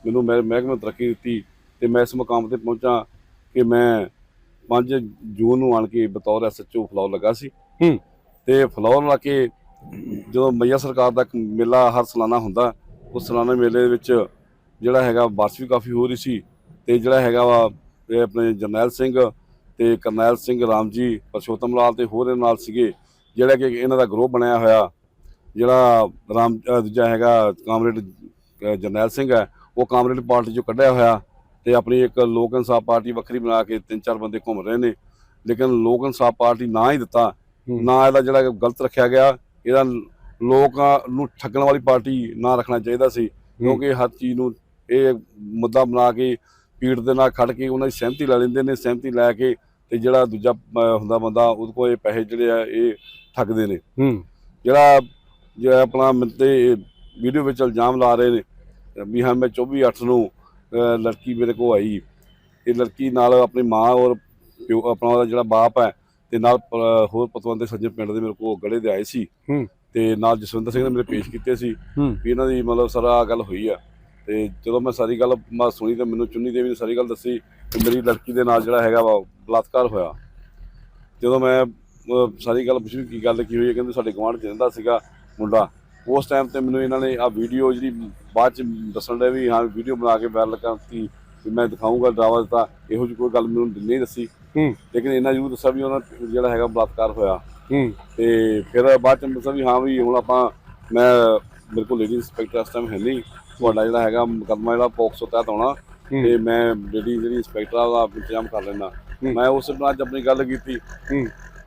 ਮੈਨੂੰ ਮਹਿਕਮੇ ਤਰੱਕੀ ਦਿੱਤੀ। ਤੇ ਮੈਂ ਇਸ ਮੁਕਾਮ ਤੇ ਪਹੁੰਚਾ ਕਿ ਮੈਂ 5 ਜੂਨ ਨੂੰ ਆਣ ਕੇ ਬਤੌਰ ਐਸਐਚਓ ਫਲੌਰ ਲੱਗਾ ਸੀ ਹੂੰ। ਤੇ ਫਲੌਰ ਲਾ ਕੇ ਜਦੋਂ ਮਈਆ ਸਰਕਾਰ ਦਾ ਮੇਲਾ ਹਰ ਸਾਲਾਨਾ ਹੁੰਦਾ ਉਸ ਸਾਲਾਨਾ ਮੇਲੇ ਦੇ ਵਿੱਚ ਜਿਹੜਾ ਹੈਗਾ ਬਾਰਿਸ਼ ਵੀ ਕਾਫੀ ਹੋ ਰਹੀ ਸੀ ਤੇ ਜਿਹੜਾ ਹੈਗਾ ਵਾ ਆਪਣੇ ਜਰਨੈਲ ਸਿੰਘ ਤੇ ਕਰਨੈਲ ਸਿੰਘ ਰਾਮ ਜੀ ਪਰਸ਼ੋਤਮ ਲਾਲ ਤੇ ਹੋਰ ਇਹਨਾਂ ਨਾਲ ਸੀਗੇ ਜਿਹੜਾ ਕਿ ਇਹਨਾਂ ਦਾ ਗਰੋਹ ਬਣਿਆ ਹੋਇਆ ਜਿਹੜਾ ਰਾਮ ਦੂਜਾ ਹੈਗਾ ਕਾਮਰੇਡ ਜਰਨੈਲ ਸਿੰਘ ਹੈ ਉਹ ਕਾਮਰੇਡ ਪਾਰਟੀ ਚੋਂ ਕੱਢਿਆ ਹੋਇਆ ਤੇ ਆਪਣੀ ਇੱਕ ਲੋਕ ਇਨਸਾਫ ਪਾਰਟੀ ਵੱਖਰੀ ਬਣਾ ਕੇ ਤਿੰਨ ਚਾਰ ਬੰਦੇ ਘੁੰਮ ਰਹੇ ਨੇ ਲੇਕਿਨ ਲੋਕ ਇਨਸਾਫ ਪਾਰਟੀ ਨਾ ਹੀ ਦਿੱਤਾ। ਨਾ ਇਹਦਾ ਜਿਹੜਾ ਗਲਤ ਰੱਖਿਆ ਗਿਆ ਇਹਦਾ ਲੋਕਾਂ ਨੂੰ ਠੱਗਣ ਵਾਲੀ ਪਾਰਟੀ ਨਾ ਰੱਖਣਾ ਚਾਹੀਦਾ ਸੀ ਕਿਉਂਕਿ ਹਰ ਚੀਜ਼ ਨੂੰ ਇਹ ਮੁੱਦਾ ਬਣਾ ਕੇ ਪੀੜ ਦੇ ਨਾਲ ਖੜ ਕੇ ਉਹਨਾਂ ਦੀ ਸਹਿਮਤੀ ਲੈ ਲੈਂਦੇ ਨੇ ਸਹਿਮਤੀ ਲੈ ਕੇ ਤੇ ਜਿਹੜਾ ਦੂਜਾ ਹੁੰਦਾ ਬੰਦਾ ਉਹਦੇ ਕੋਲ ਇਹ ਪੈਸੇ ਜਿਹੜੇ ਆ ਇਹ ਠੱਗਦੇ ਨੇ। ਹੂੰ। ਜਿਹੜਾ ਜਿਹੜਾ ਆਪਣਾ ਮੇਰੇ ਤੇ ਵੀਡੀਓ ਵਿੱਚ ਇਲਜ਼ਾਮ ਲਾ ਰਹੇ ਨੇ ਵੀ ਹਾਂ ਮੈਂ 24 8 ਨੂੰ ਲੜਕੀ ਮੇਰੇ ਕੋਲ ਆਈ। ਇਹ ਲੜਕੀ ਨਾਲ ਆਪਣੀ ਮਾਂ ਔਰ ਪਿਓ ਆਪਣਾ ਉਹਦਾ ਜਿਹੜਾ ਬਾਪ ਹੈ ਤੇ ਨਾਲ ਪ- ਹੋਰ ਪਤਵੰਤ ਦੇ ਸੱਜਣ ਪਿੰਡ ਦੇ ਮੇਰੇ ਕੋਲ ਗੜੇ ਦੇ ਆਏ ਸੀ। ਹੂੰ। ਤੇ ਨਾਲ ਜਸਵਿੰਦਰ ਸਿੰਘ ਨੇ ਮੇਰੇ ਪੇਸ਼ ਕੀਤੇ ਸੀ ਹੂੰ। ਵੀ ਇਹਨਾਂ ਦੀ ਮਤਲਬ ਸਾਰਾ ਗੱਲ ਹੋਈ ਆ। ਤੇ ਜਦੋਂ ਮੈਂ ਸਾਰੀ ਗੱਲ ਮੈਂ ਸੁਣੀ ਤੇ ਮੈਨੂੰ ਚੁੰਨੀ ਦੇਵੀ ਨੇ ਸਾਰੀ ਗੱਲ ਦੱਸੀ ਕਿ ਮੇਰੀ ਲੜਕੀ ਦੇ ਨਾਲ ਜਿਹੜਾ ਹੈਗਾ ਵਾ ਬਲਾਤਕਾਰ ਹੋਇਆ। ਜਦੋਂ ਮੈਂ ਅਹ, ਸਾਰੀ ਗੱਲ ਪੁੱਛੀ ਵੀ ਕੀ ਗੱਲ ਕੀ ਹੋਈ ਹੈ ਕਹਿੰਦੇ ਸਾਡੇ ਗਵਾਂਢ ਚ ਰਹਿੰਦਾ ਸੀਗਾ ਮੁੰਡਾ। ਉਸ ਟਾਈਮ ਤੇ ਮੈਨੂੰ ਇਹਨਾਂ ਨੇ ਆ ਵੀਡੀਓ ਜਿਹੜੀ ਬਾਅਦ ਚ ਦੱਸਣ ਦੇ ਵੀ ਹਾਂ ਵੀਡੀਓ ਬਣਾ ਕੇ ਵਾਇਰਲ ਕਰਤੀ ਵੀ ਮੈਂ ਦਿਖਾਊਂਗਾ ਡਰਾਵਾ ਦਿੱਤਾ ਇਹੋ ਜਿਹੀ ਕੋਈ ਗੱਲ ਮੈਨੂੰ ਨਹੀਂ ਦੱਸੀ। ਲੇਕਿਨ ਇਹਨਾਂ ਜ਼ਰੂਰ ਦੱਸਿਆ ਵੀ ਉਹਨਾਂ ਜਿਹੜਾ ਹੈਗਾ ਬਲਾਤਕਾਰ ਹੋਇਆ। ਤੇ ਫਿਰ ਬਾਅਦ ਚ ਦੱਸਿਆ ਵੀ ਹਾਂ ਵੀ ਹੁਣ ਆਪਾਂ ਮੈਂ ਮੇਰੇ ਕੋਲ ਲੇਡੀ ਇੰਸਪੈਕਟਰ ਇਸ ਟਾਈਮ ਹੈ ਨਹੀਂ। ਤੁਹਾਡਾ ਜਿਹੜਾ ਹੈਗਾ ਮੁਕੱਦਮਾ ਜਿਹੜਾ ਪੋਕਸੋ ਤਹਿਤ ਆਉਣਾ ਤੇ ਮੈਂ ਲੇਡੀ ਜਿਹੜੀ ਇੰਸਪੈਕਟਰ ਦਾ ਇੰਤਜ਼ਾਮ ਕਰ ਲੈਣਾ ਮੈਂ ਉਸ ਨਾਲ ਅੱਜ ਆਪਣੀ ਗੱਲ ਕੀਤੀ।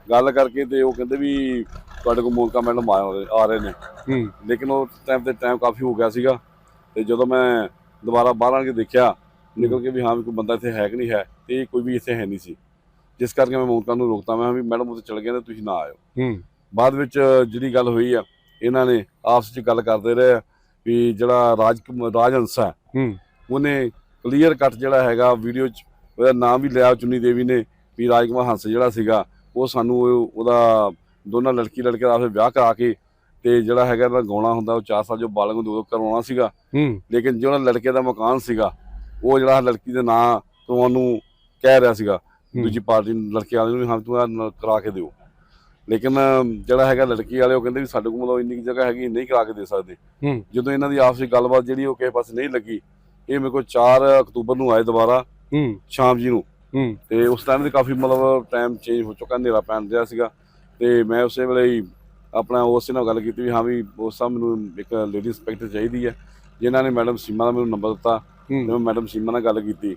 ਗੱਲ ਕਰਕੇ ਤੇ ਉਹ ਕਹਿੰਦੇ ਵੀ ਤੁਹਾਡੇ ਕੋਲ ਮੋਨਕਾ ਮੈਡਮ ਆ ਆ ਰਹੇ ਨੇ। ਹੂੰ। ਲੇਕਿਨ ਉਹ ਟਾਈਮ ਤੇ ਟਾਈਮ ਕਾਫੀ ਹੋ ਗਿਆ ਸੀਗਾ। ਤੇ ਜਦੋਂ ਮੈਂ ਦੁਬਾਰਾ ਬਾਹਰ ਆ ਕੇ ਦੇਖਿਆ ਨਿਕਲ ਕੇ ਵੀ ਹਾਂ ਵੀ ਕੋਈ ਬੰਦਾ ਇੱਥੇ ਹੈ ਕਿ ਨਹੀਂ ਹੈ ਤੇ ਕੋਈ ਵੀ ਇੱਥੇ ਹੈ ਨਹੀਂ ਸੀ। ਜਿਸ ਕਰਕੇ ਮੈਂ ਮੋਨਕਾ ਨੂੰ ਰੋਕਤਾ ਮੈਂ ਵੀ ਮੈਡਮ ਉੱਥੇ ਚਲ ਗਏ ਨੇ ਤੁਸੀਂ ਨਾ ਆਇਓ। ਹੂੰ। ਬਾਅਦ ਵਿੱਚ ਜਿਹੜੀ ਗੱਲ ਹੋਈ ਆ ਇਹਨਾਂ ਨੇ ਆਪਸ ਵਿੱਚ ਗੱਲ ਕਰਦੇ ਰਹੇ ਵੀ ਜਿਹੜਾ ਰਾਜ ਰਾਜਹੰਸ ਹੈ ਹੂੰ। ਉਹਨੇ ਕਲੀਅਰ ਕੱਟ ਜਿਹੜਾ ਹੈਗਾ ਵੀਡੀਓ 'ਚ ਉਹਦਾ ਨਾਮ ਵੀ ਲਿਆ ਚੁੰਨੀ ਦੇਵੀ ਨੇ ਵੀ ਰਾਜਕੁਮਾਰ ਹੰਸ ਜਿਹੜਾ ਸੀਗਾ ਉਹ ਸਾਨੂੰ ਉਹ- ਉਹਦਾ ਦੋਨਾਂ ਲੜਕੀ ਲੜਕੇ ਦਾ ਵਿਆਹ ਕਰਾ ਕੇ ਤੇ ਜਿਹੜਾ ਹੈਗਾ ਇਹਦਾ ਗਾਉਣਾ ਹੁੰਦਾ ਉਹ 4 ਸਾਲ ਜੋ ਬਾਲਗ ਹੁੰਦੇ ਉਦੋਂ ਕਰਵਾਉਣਾ ਸੀਗਾ। ਹੂੰ। ਲੇਕਿਨ ਜਿਹੜਾ ਲੜਕੇ ਦਾ ਮਕਾਨ ਸੀਗਾ ਉਹ ਜਿਹੜਾ ਲੜਕੀ ਦੇ ਨਾਂ ਕਰਵਾਉਣ ਨੂੰ ਕਹਿ ਰਿਹਾ ਸੀਗਾ ਦੂਜੀ ਪਾਰਟੀ ਲੜਕੇ ਵਾਲੇ ਨੂੰ ਹਾਂ ਤੂੰ ਕਰਾ ਕੇ ਦਿਓ। ਲੇਕਿਨ ਜਿਹੜਾ ਹੈਗਾ ਲੜਕੀ ਵਾਲੇ ਉਹ ਕਹਿੰਦੇ ਵੀ ਸਾਡੇ ਕੋਲ ਮਤਲਬ ਇੰਨੀ ਜਗ੍ਹਾ ਹੈਗੀ ਨਹੀਂ ਕਰਾ ਕੇ ਦੇ ਸਕਦੇ। ਜਦੋਂ ਇਹਨਾਂ ਦੀ ਆਪਸੀ ਗੱਲਬਾਤ ਜਿਹੜੀ ਉਹ ਕਿਸੇ ਪਾਸੇ ਨਹੀਂ ਲੱਗੀ ਇਹ ਮੇਰੇ ਕੋਲ 4 ਅਕਤੂਬਰ ਨੂੰ ਆਏ ਦੁਬਾਰਾ ਸ਼ਾਮ ਜੀ ਨੂੰ। ਤੇ ਉਸ ਟਾਈਮ ਤੇ ਕਾਫੀ ਮਤਲਬ ਟਾਈਮ ਚੇਂਜ ਹੋ ਚੁੱਕਾ ਹਨੇਰਾ ਪੈਣ ਰਿਹਾ ਸੀਗਾ। ਤੇ ਮੈਂ ਉਸੇ ਵੇਲੇ ਹੀ ਆਪਣਾ ਉਸੇ ਨਾਲ ਗੱਲ ਕੀਤੀ ਵੀ ਹਾਂ ਵੀ ਉਸ ਸਾਹਿਬ ਮੈਨੂੰ ਇੱਕ ਲੇਡੀ ਇੰਸਪੈਕਟਰ ਚਾਹੀਦੀ ਹੈ। ਜਿਨ੍ਹਾਂ ਨੇ ਮੈਡਮ ਸੀਮਾ ਦਾ ਮੈਨੂੰ ਨੰਬਰ ਦਿੱਤਾ ਤੇ ਮੈਂ ਮੈਡਮ ਸੀਮਾ ਨਾਲ ਗੱਲ ਕੀਤੀ।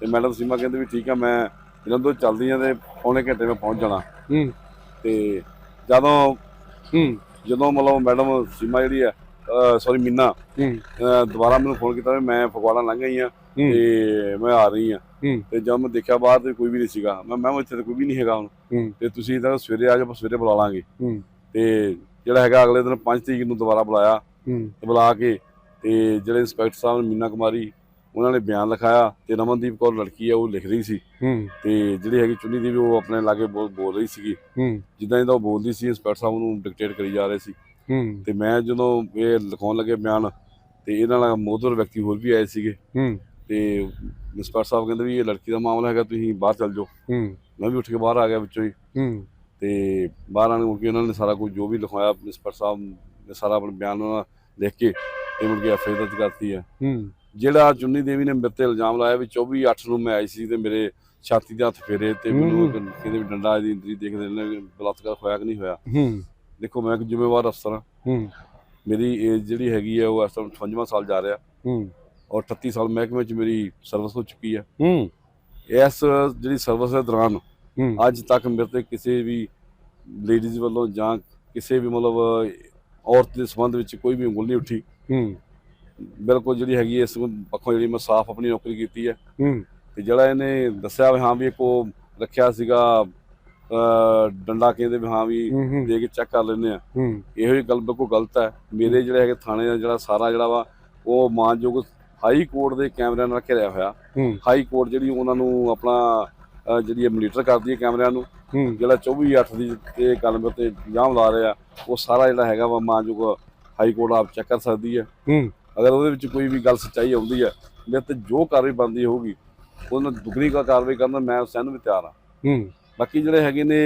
ਤੇ ਮੈਡਮ ਸੀਮਾ ਕਹਿੰਦੇ ਵੀ ਠੀਕ ਆ ਮੈਂ ਤੋਂ ਚੱਲਦੀ ਆ ਤੇ ਪੌਣੇ ਘੰਟੇ ਮੈਂ ਪਹੁੰਚ ਜਾਣਾ। ਤੇ ਜਦੋਂ ਜਦੋਂ ਮਤਲਬ ਮੈਡਮ ਸੀਮਾ ਜਿਹੜੀ ਹੈ ਸੌਰੀ ਮੀਨਾ ਦੁਬਾਰਾ ਮੈਨੂੰ ਫੋਨ ਕੀਤਾ ਮੈਂ ਫਗਵਾੜਾ ਲੰਘ ਗਈ ਆ ਤੇ ਮੈਂ ਆ ਰਹੀ ਆ ਹੂੰ। ਤੇ ਜਦ ਮੈਂ ਦੇਖਿਆ ਬਾਹਰ ਤੇ ਕੋਈ ਵੀ ਨਹੀਂ ਸੀਗਾ ਮੈਂ ਮੈਂ ਇੱਥੇ ਤਾਂ ਕੋਈ ਵੀ ਨਹੀਂ ਹੈਗਾ ਹੁਣ। ਤੇ ਤੁਸੀਂ ਤਾਂ ਸਵੇਰੇ ਆ ਜਾਓ ਸਵੇਰੇ ਬੁਲਾ ਲਾਂਗੇ। ਤੇ ਜਿਹੜਾ ਹੈਗਾ ਅਗਲੇ ਦਿਨ 5 ਤਰੀਕ ਨੂੰ ਦੁਬਾਰਾ ਬੁਲਾਇਆ। ਤੇ ਬੁਲਾ ਕੇ ਤੇ ਜਿਹੜੇ ਇੰਸਪੈਕਟਰ ਸਾਹਿਬ ਨੇ ਮੀਨਾ ਕੁਮਾਰੀ ਉਹਨਾਂ ਨੇ ਬਿਆਨ ਲਿਖਾਇਆ ਤੇ ਰਮਨਦੀਪ ਕੌਰ ਲੜਕੀ ਆ ਉਹ ਲਿਖ ਰਹੀ ਸੀ। ਤੇ ਜਿਹੜੀ ਹੈਗੀ ਚੁੰਨੀ ਦੀ ਵੀ ਉਹ ਆਪਣੇ ਲਾਗੇ ਬੋਲ ਬੋਲ ਰਹੀ ਸੀਗੀ। ਜਿੱਦਾਂ ਜਿੱਦਾਂ ਉਹ ਬੋਲਦੀ ਸੀ ਇੰਸਪੈਕਟਰ ਸਾਹਿਬ ਨੂੰ ਡਿਕਟੇਟ ਕਰੀ ਜਾ ਰਹੇ ਸੀ। ਤੇ ਮੈਂ ਜਦੋਂ ਇਹ ਲਿਖਾਉਣ ਲੱਗੇ ਬਿਆਨ ਤੇ ਇਹਨਾਂ ਨਾਲ ਮੋਦਰ ਵਿਅਕਤੀ ਹੋਰ ਵੀ ਆਏ ਸੀਗੇ। ਤੇ ਇੰਸਪੈਕਟਰ ਸਾਹਿਬ ਕਹਿੰਦੇ ਵੀ ਇਹ ਲੜਕੀ ਦਾ ਮਾਮਲਾ ਹੈਗਾ ਤੁਸੀਂ ਬਾਹਰ ਚੱਲ ਜਾਓ। ਹੂੰ। ਮੈਂ ਵੀ ਉੱਠ ਕੇ ਬਾਹਰ ਆ ਗਿਆ ਵਿੱਚੋਂ ਹੀ। ਹੂੰ। ਤੇ ਬਾਹਰ ਆਣ ਕੇ ਉਹਨਾਂ ਨੇ ਸਾਰਾ ਕੁਝ ਜੋ ਵੀ ਲਿਖਵਾਇਆ ਇੰਸਪੈਕਟਰ ਸਾਹਿਬ ਨੇ ਸਾਰਾ ਆਪਣਾ ਬਿਆਨ ਉਹਨਾਂ ਲਿਖ ਕੇ ਤੇ ਮੁੜ ਕੇ ਦਰਜ ਕਰਤੀ ਹੈ ਹੂੰ। ਜਿਹੜਾ ਚੁੰਨੀ ਦੇਵੀ ਨੇ ਮੇਰੇ ਤੇ ਇਲਜ਼ਾਮ ਲਾਇਆ ਵੀ 24 8 ਨੂੰ ਮੈਂ ਆਈ ਸੀ ਤੇ ਮੇਰੇ ਛਾਤੀ ਦੇ ਹੱਥ ਫੇਰੇ ਤੇ ਮੈਨੂੰ। ਕਹਿੰਦੇ ਵੀ ਡੰਡਾ ਦੀ ਇੰਦਰੀ ਦੇਖਦੇ ਨੇ ਬਲਾਤਕਾਰ ਹੋਇਆ ਕਿ ਨਹੀਂ ਹੋਇਆ। ਹੂੰ। ਦੇਖੋ ਮੈਂ ਇੱਕ ਜ਼ਿੰਮੇਵਾਰ ਅਫਸਰ ਹਾਂ। ਹੂੰ। ਮੇਰੀ ਏਜ ਜਿਹੜੀ ਹੈਗੀ ਹੈ ਉਹ ਇਸ ਟਾਈਮ 55ਵਾਂ ਸਾਲ ਜਾ ਰਿਹਾ। ਹੂੰ। ਔਰ 38 ਸਾਲ ਮਹਿਕਮੇ 'ਚ ਮੇਰੀ ਸਰਵਿਸ ਹੋ ਚੁੱਕੀ ਹੈ। ਹੂੰ। ਇਸ ਜਿਹੜੀ ਸਰਵਿਸ ਦੇ ਦੌਰਾਨ ਹੂੰ। ਅੱਜ ਤੱਕ ਮੇਰੇ ਤੇ ਕਿਸੇ ਵੀ ਲੇਡੀਜ਼ ਵੱਲੋਂ ਜਾਂ ਕਿਸੇ ਵੀ ਮਤਲਬ ਔਰਤ ਦੇ ਸੰਬੰਧ ਵਿੱਚ ਕੋਈ ਵੀ ਉਂਗਲ ਨਹੀਂ ਉੱਠੀ। ਹੂੰ। ਬਿਲਕੁਲ ਜਿਹੜੀ ਹੈਗੀ ਹੈ ਇਸ ਪੱਖੋਂ ਜਿਹੜੀ ਮੈਂ ਸਾਫ਼ ਆਪਣੀ ਨੌਕਰੀ ਕੀਤੀ ਹੈ। ਹੂੰ। ਤੇ ਜਿਹੜਾ ਇਹਨੇ ਦੱਸਿਆ ਵੀ ਹਾਂ ਵੀ ਉਹ ਰੱਖਿਆ ਸੀਗਾ ਡੰਡਾ ਕਹਿੰਦੇ ਵੀ ਹਾਂ ਵੀ ਹੂੰ ਹੂੰ। ਦੇ ਕੇ ਚੈੱਕ ਕਰ ਲੈਂਦੇ ਆ ਹੂੰ। ਇਹੋ ਜਿਹੀ ਗੱਲ ਬਿਲਕੁਲ ਗਲਤ ਹੈ। ਮੇਰੇ ਜਿਹੜੇ ਹੈਗੇ ਥਾਣੇ ਦਾ ਜਿਹੜਾ ਸਾਰਾ ਜਿਹੜਾ ਵਾ ਉਹ ਮਾਨਯੋਗ ਹਾਈ ਕੋਰਟ ਦੇ ਕੈਮਰਿਆਂ ਨਾਲ ਘਿਰਿਆ ਹੋਇਆ। ਹਾਈ ਕੋਰਟ ਜਿਹੜੀ ਉਹਨਾਂ ਨੂੰ ਆਪਣਾ ਜਿਹੜੀ ਮੋਨੀਟਰ ਕਰਦੀ ਹੈ ਕੈਮਰਿਆਂ ਨੂੰ ਜਿਹੜਾ 24 8 ਦੀ ਇਹ ਗੱਲ ਮੇਰੇ ਤੇ ਇਲਜ਼ਾਮ ਲਾ ਰਿਹਾ ਉਹ ਸਾਰਾ ਜਿਹੜਾ ਹੈਗਾ ਵਾ ਮਾਨਯੋਗ ਹਾਈ ਕੋਰਟ ਆਪ ਚੈੱਕ ਕਰ ਸਕਦੀ ਹੈ। ਅਗਰ ਉਹਦੇ ਵਿੱਚ ਕੋਈ ਵੀ ਗੱਲ ਸੱਚਾਈ ਆਉਂਦੀ ਹੈ ਮੇਰੇ ਤੇ ਜੋ ਕਾਰਵਾਈ ਬਣਦੀ ਹੋਊਗੀ ਉਹਨਾਂ ਦੁਗਣੀ ਕਾ ਕਾਰਵਾਈ ਕਰਨ ਮੈਂ ਸਹਿਣ ਵੀ ਤਿਆਰ ਹਾਂ। ਬਾਕੀ ਜਿਹੜੇ ਹੈਗੇ ਨੇ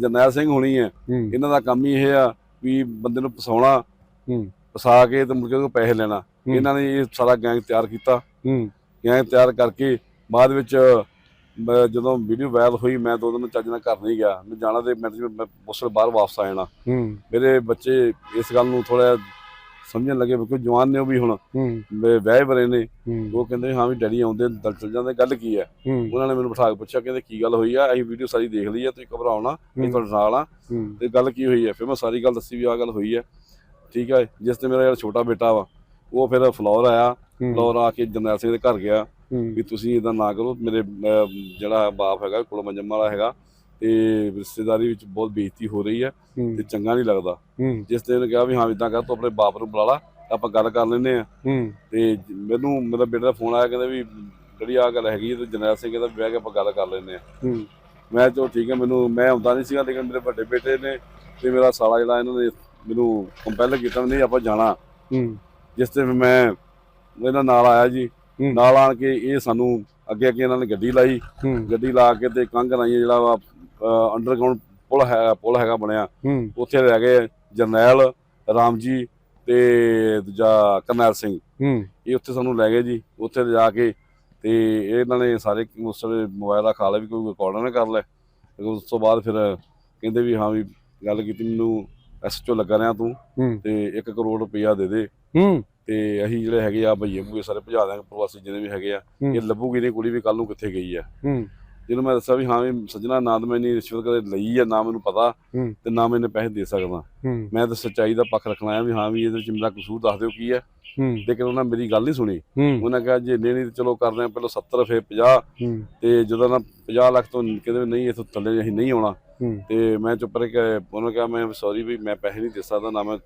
ਜਰਨੈਲ ਸਿੰਘ ਹੋਣੀ ਹੈ। ਇਹਨਾਂ ਦਾ ਕੰਮ ਹੀ ਇਹ ਆ ਵੀ ਬੰਦੇ ਨੂੰ ਫਸਾਉਣਾ। ਹੂੰ। ਫਸਾ ਕੇ ਤੇ ਕੇ ਉਹਦੇ ਕੋਲ ਪੈਸੇ ਲੈਣਾ। ਇਹਨਾਂ ਨੇ ਇਹ ਸਾਰਾ ਗੈਂਗ ਤਿਆਰ ਕੀਤਾ। ਹੂੰ। ਗੈਂਗ ਤਿਆਰ ਕਰਕੇ ਬਾਅਦ ਵਿੱਚ ਜਦੋਂ ਵੀਡੀਓ ਵਾਇਰਲ ਹੋਈ ਮੈਂ ਦੋ ਦਿਨ ਚੱਜ ਨਾਲ ਘਰ ਨਹੀਂ ਗਿਆ। ਮੈਂ ਜਾਣਾ ਤੇ ਮੈਂ ਮੈਂ ਉਸ ਵੇਲੇ ਬਾਹਰ ਵਾਪਸ ਆ ਜਾਣਾ। ਹੂੰ। ਮੇਰੇ ਬੱਚੇ ਇਸ ਗੱਲ ਨੂੰ ਥੋੜਾ ਸਮਝਣ ਲੱਗੇ ਕਿਉਂਕਿ ਜਵਾਨ ਨੇ ਉਹ ਵੀ ਹੁਣ। ਹੂੰ। ਵ- ਵਿਆਹੇ ਬਰੇ ਨੇ। ਉਹ ਕਹਿੰਦੇ ਹਾਂ ਵੀ ਡੈਡੀ ਆਉਂਦੇ ਦਲ ਚਲ ਜਾਂਦੇ ਗੱਲ ਕੀ ਹੈ? ਉਹਨਾਂ ਨੇ ਮੈਨੂੰ ਬਿਠਾ ਕੇ ਪੁੱਛਿਆ ਕਹਿੰਦੇ ਕੀ ਗੱਲ ਹੋਈ ਆ? ਅਸੀਂ ਵੀਡੀਓ ਸਾਰੀ ਦੇਖ ਲਈ ਆ ਤੁਸੀਂ ਨਾ ਅਸੀਂ ਤੁਹਾਡੇ ਨਾਲ ਆ। ਤੇ ਗੱਲ ਕੀ ਹੋਈ ਹੈ? ਫਿਰ ਮੈਂ ਸਾਰੀ ਗੱਲ ਦੱਸੀ ਵੀ ਆਹ ਗੱਲ ਹੋਈ ਹੈ। ਠੀਕ ਹੈ ਜਿਸ ਤੇ ਮੇਰਾ ਜਿਹੜਾ ਛੋਟਾ ਬੇਟਾ ਵਾ ਉਹ ਫਿਰ ਫਲੋਰ ਆਇਆ ਫਲੋਰ ਆ ਕੇ ਜਰਨੈਲ ਸਿੰਘ ਦੇ ਘਰ ਗਿਆ ਵੀ ਤੁਸੀਂ ਇਦਾਂ ਨਾ ਕਰੋ ਮੇਰੇ ਜਿਹੜਾ ਬਾਪ ਹੈਗਾ ਕੁਲ ਮੰਜਮ ਵਾਲਾ ਹੈਗਾ ਤੇ ਰਿਸ਼ਤੇਦਾਰੀ ਵਿੱਚ ਬਹੁਤ ਬੇਇੱਜ਼ਤੀ ਹੋ ਰਹੀ ਹੈ। ਤੇ ਚੰਗਾ ਨਹੀਂ ਲੱਗਦਾ। ਜਿਸ ਤੇ ਉਹਨੇ ਕਿਹਾ ਵੀ ਹਾਂ ਇਦਾਂ ਕਰ ਤੂੰ ਆਪਣੇ ਬਾਪ ਨੂੰ ਬੁਲਾ ਲਾ ਆਪਾਂ ਗੱਲ ਕਰ ਲੈਂਦੇ ਆ। ਤੇ ਮੈਨੂੰ ਮੇਰਾ ਬੇਟੇ ਦਾ ਫੋਨ ਆਇਆ ਕਹਿੰਦਾ ਵੀ ਜਿਹੜੀ ਆ ਗੱਲ ਹੈਗੀ ਤੇ ਜਰਨੈਲ ਸਿੰਘ ਕਹਿੰਦਾ ਵੀ ਬਹਿ ਕੇ ਆਪਾਂ ਗੱਲ ਕਰ ਲੈਂਦੇ ਆ। ਮੈਂ ਚਲੋ ਠੀਕ ਹੈ ਮੈਨੂੰ ਮੈਂ ਆਉਂਦਾ ਨਹੀਂ ਸੀਗਾ ਲੇਕਿਨ ਮੇਰੇ ਵੱਡੇ ਬੇਟੇ ਨੇ ਤੇ ਮੇਰਾ ਸਾਲਾ ਜਿਹੜਾ ਇਹਨਾਂ ਨੇ ਮੈਨੂੰ ਕੰਪੈਲ ਕੀਤਾ ਨਹੀਂ ਆਪਾਂ ਜਾਣਾ। ਹੂੰ। ਜਿਸ ਤੇ ਮੈਂ ਇਹਨਾਂ ਨਾਲ ਆਇਆ ਜੀ। ਨਾਲ ਆਣ ਕੇ ਇਹ ਸਾਨੂੰ ਅੱਗੇ ਅੱਗੇ ਇਹਨਾਂ ਨੇ ਗੱਡੀ ਲਾਈ। ਗੱਡੀ ਲਾ ਕੇ ਤੇ ਕੰਗ ਲਾਈ ਜਿਹੜਾ ਅੰਡਰਗਰਾਉਂਡ ਪੁਲ ਹੈ ਪੁਲ ਹੈਗਾ ਬਣਿਆ। ਉੱਥੇ ਰਹਿ ਗਏ ਜਰਨੈਲ ਰਾਮ ਜੀ ਤੇ ਦੂਜਾ ਕਰਨੈਲ ਸਿੰਘ। ਹੂੰ। ਇਹ ਉੱਥੇ ਸਾਨੂੰ ਲੈ ਗਏ ਜੀ। ਉੱਥੇ ਜਾ ਕੇ ਤੇ ਇਹਨਾਂ ਨੇ ਸਾਰੇ ਉਸ ਮੋਬਾਈਲ ਦਾ ਖਾ ਲਿਆ ਵੀ ਕੋਈ ਰਿਕਾਰਡ ਨਾ ਕਰ ਲੈ। ਉਸ ਤੋਂ ਬਾਅਦ ਫਿਰ ਕਹਿੰਦੇ ਵੀ ਹਾਂ ਵੀ ਗੱਲ ਕੀਤੀ ਮੈਨੂੰ ਐਸਐਚਓ ਲੱਗਾ ਰਿਹਾ ਤੂੰ ਤੇ 1 ਕਰੋੜ ਰੁਪਇਆ ਦੇ ਦੇ। ਹੂੰ। ਤੇ ਅਸੀਂ ਜਿਹੜੇ ਹੈਗੇ ਆ ਭਈਏ ਭੂਏ ਸਾਰੇ ਭਜਾ ਦਿਆਂਗੇ ਪ੍ਰਵਾਸੀ ਜਿਹਨੇ ਵੀ ਹੈਗੇ ਆ। ਇਹ ਲੱਭੂਗੀ ਨਹੀਂ ਕੁੜੀ ਵੀ ਕੱਲ ਨੂੰ ਕਿੱਥੇ ਗਈ ਆ। ਹੂੰ। ਜਿਹਨੂੰ ਮੈਂ ਦੱਸਿਆ ਵੀ ਹਾਂ ਵੀ ਸੱਜਣਾ ਨਾ ਤਾਂ ਮੈਂ ਇੰਨੀ ਰਿਸ਼ਵਤ ਕਦੇ ਲਈ ਆ ਨਾ ਮੈਨੂੰ ਪਤਾ ਹੂੰ। ਤੇ ਨਾ ਮੈਂ ਇਹਨੇ ਪੈਸੇ ਦੇ ਸਕਦਾ। ਹੂੰ। ਮੈਂ ਤਾਂ ਸੱਚਾਈ ਦਾ ਪੱਖ ਰੱਖਣਾ ਆ ਵੀ ਹਾਂ ਵੀ ਇਹਦੇ ਵਿੱਚ ਮੇਰਾ ਕਸੂਰ ਦੱਸ ਦਿਓ ਕੀ ਹੈ ਹੂੰ। ਲੇਕਿਨ ਉਹਨਾਂ ਮੇਰੀ ਗੱਲ ਨਹੀਂ ਸੁਣੀ। ਹੂੰ। ਉਹਨਾਂ ਕਿਹਾ ਜੇ ਨਹੀਂ ਤੇ ਚਲੋ ਕਰਦੇ ਆ ਪਹਿਲਾਂ 70 ਫਿਰ 50 ਹੂੰ। ਤੇ ਜਦੋਂ ਨਾ 50 ਲੱਖ ਤੋਂ ਕਹਿੰਦੇ ਵੀ ਨਹੀਂ ਇਥੋਂ ਥੱਲੇ ਅਸੀਂ ਨਹੀਂ ਆਉਣਾ। ਹੂੰ। ਤੇ ਮੈਂ ਚੁੱਪ ਰਹਿ ਕੇ ਉਹਨਾਂ ਕਿਹਾ ਮੈਂ ਸੌਰੀ ਵੀ ਮੈਂ ਪੈਸੇ ਨਹੀਂ ਦੇ ਸਕਦਾ ਨਾ ਮੈਂ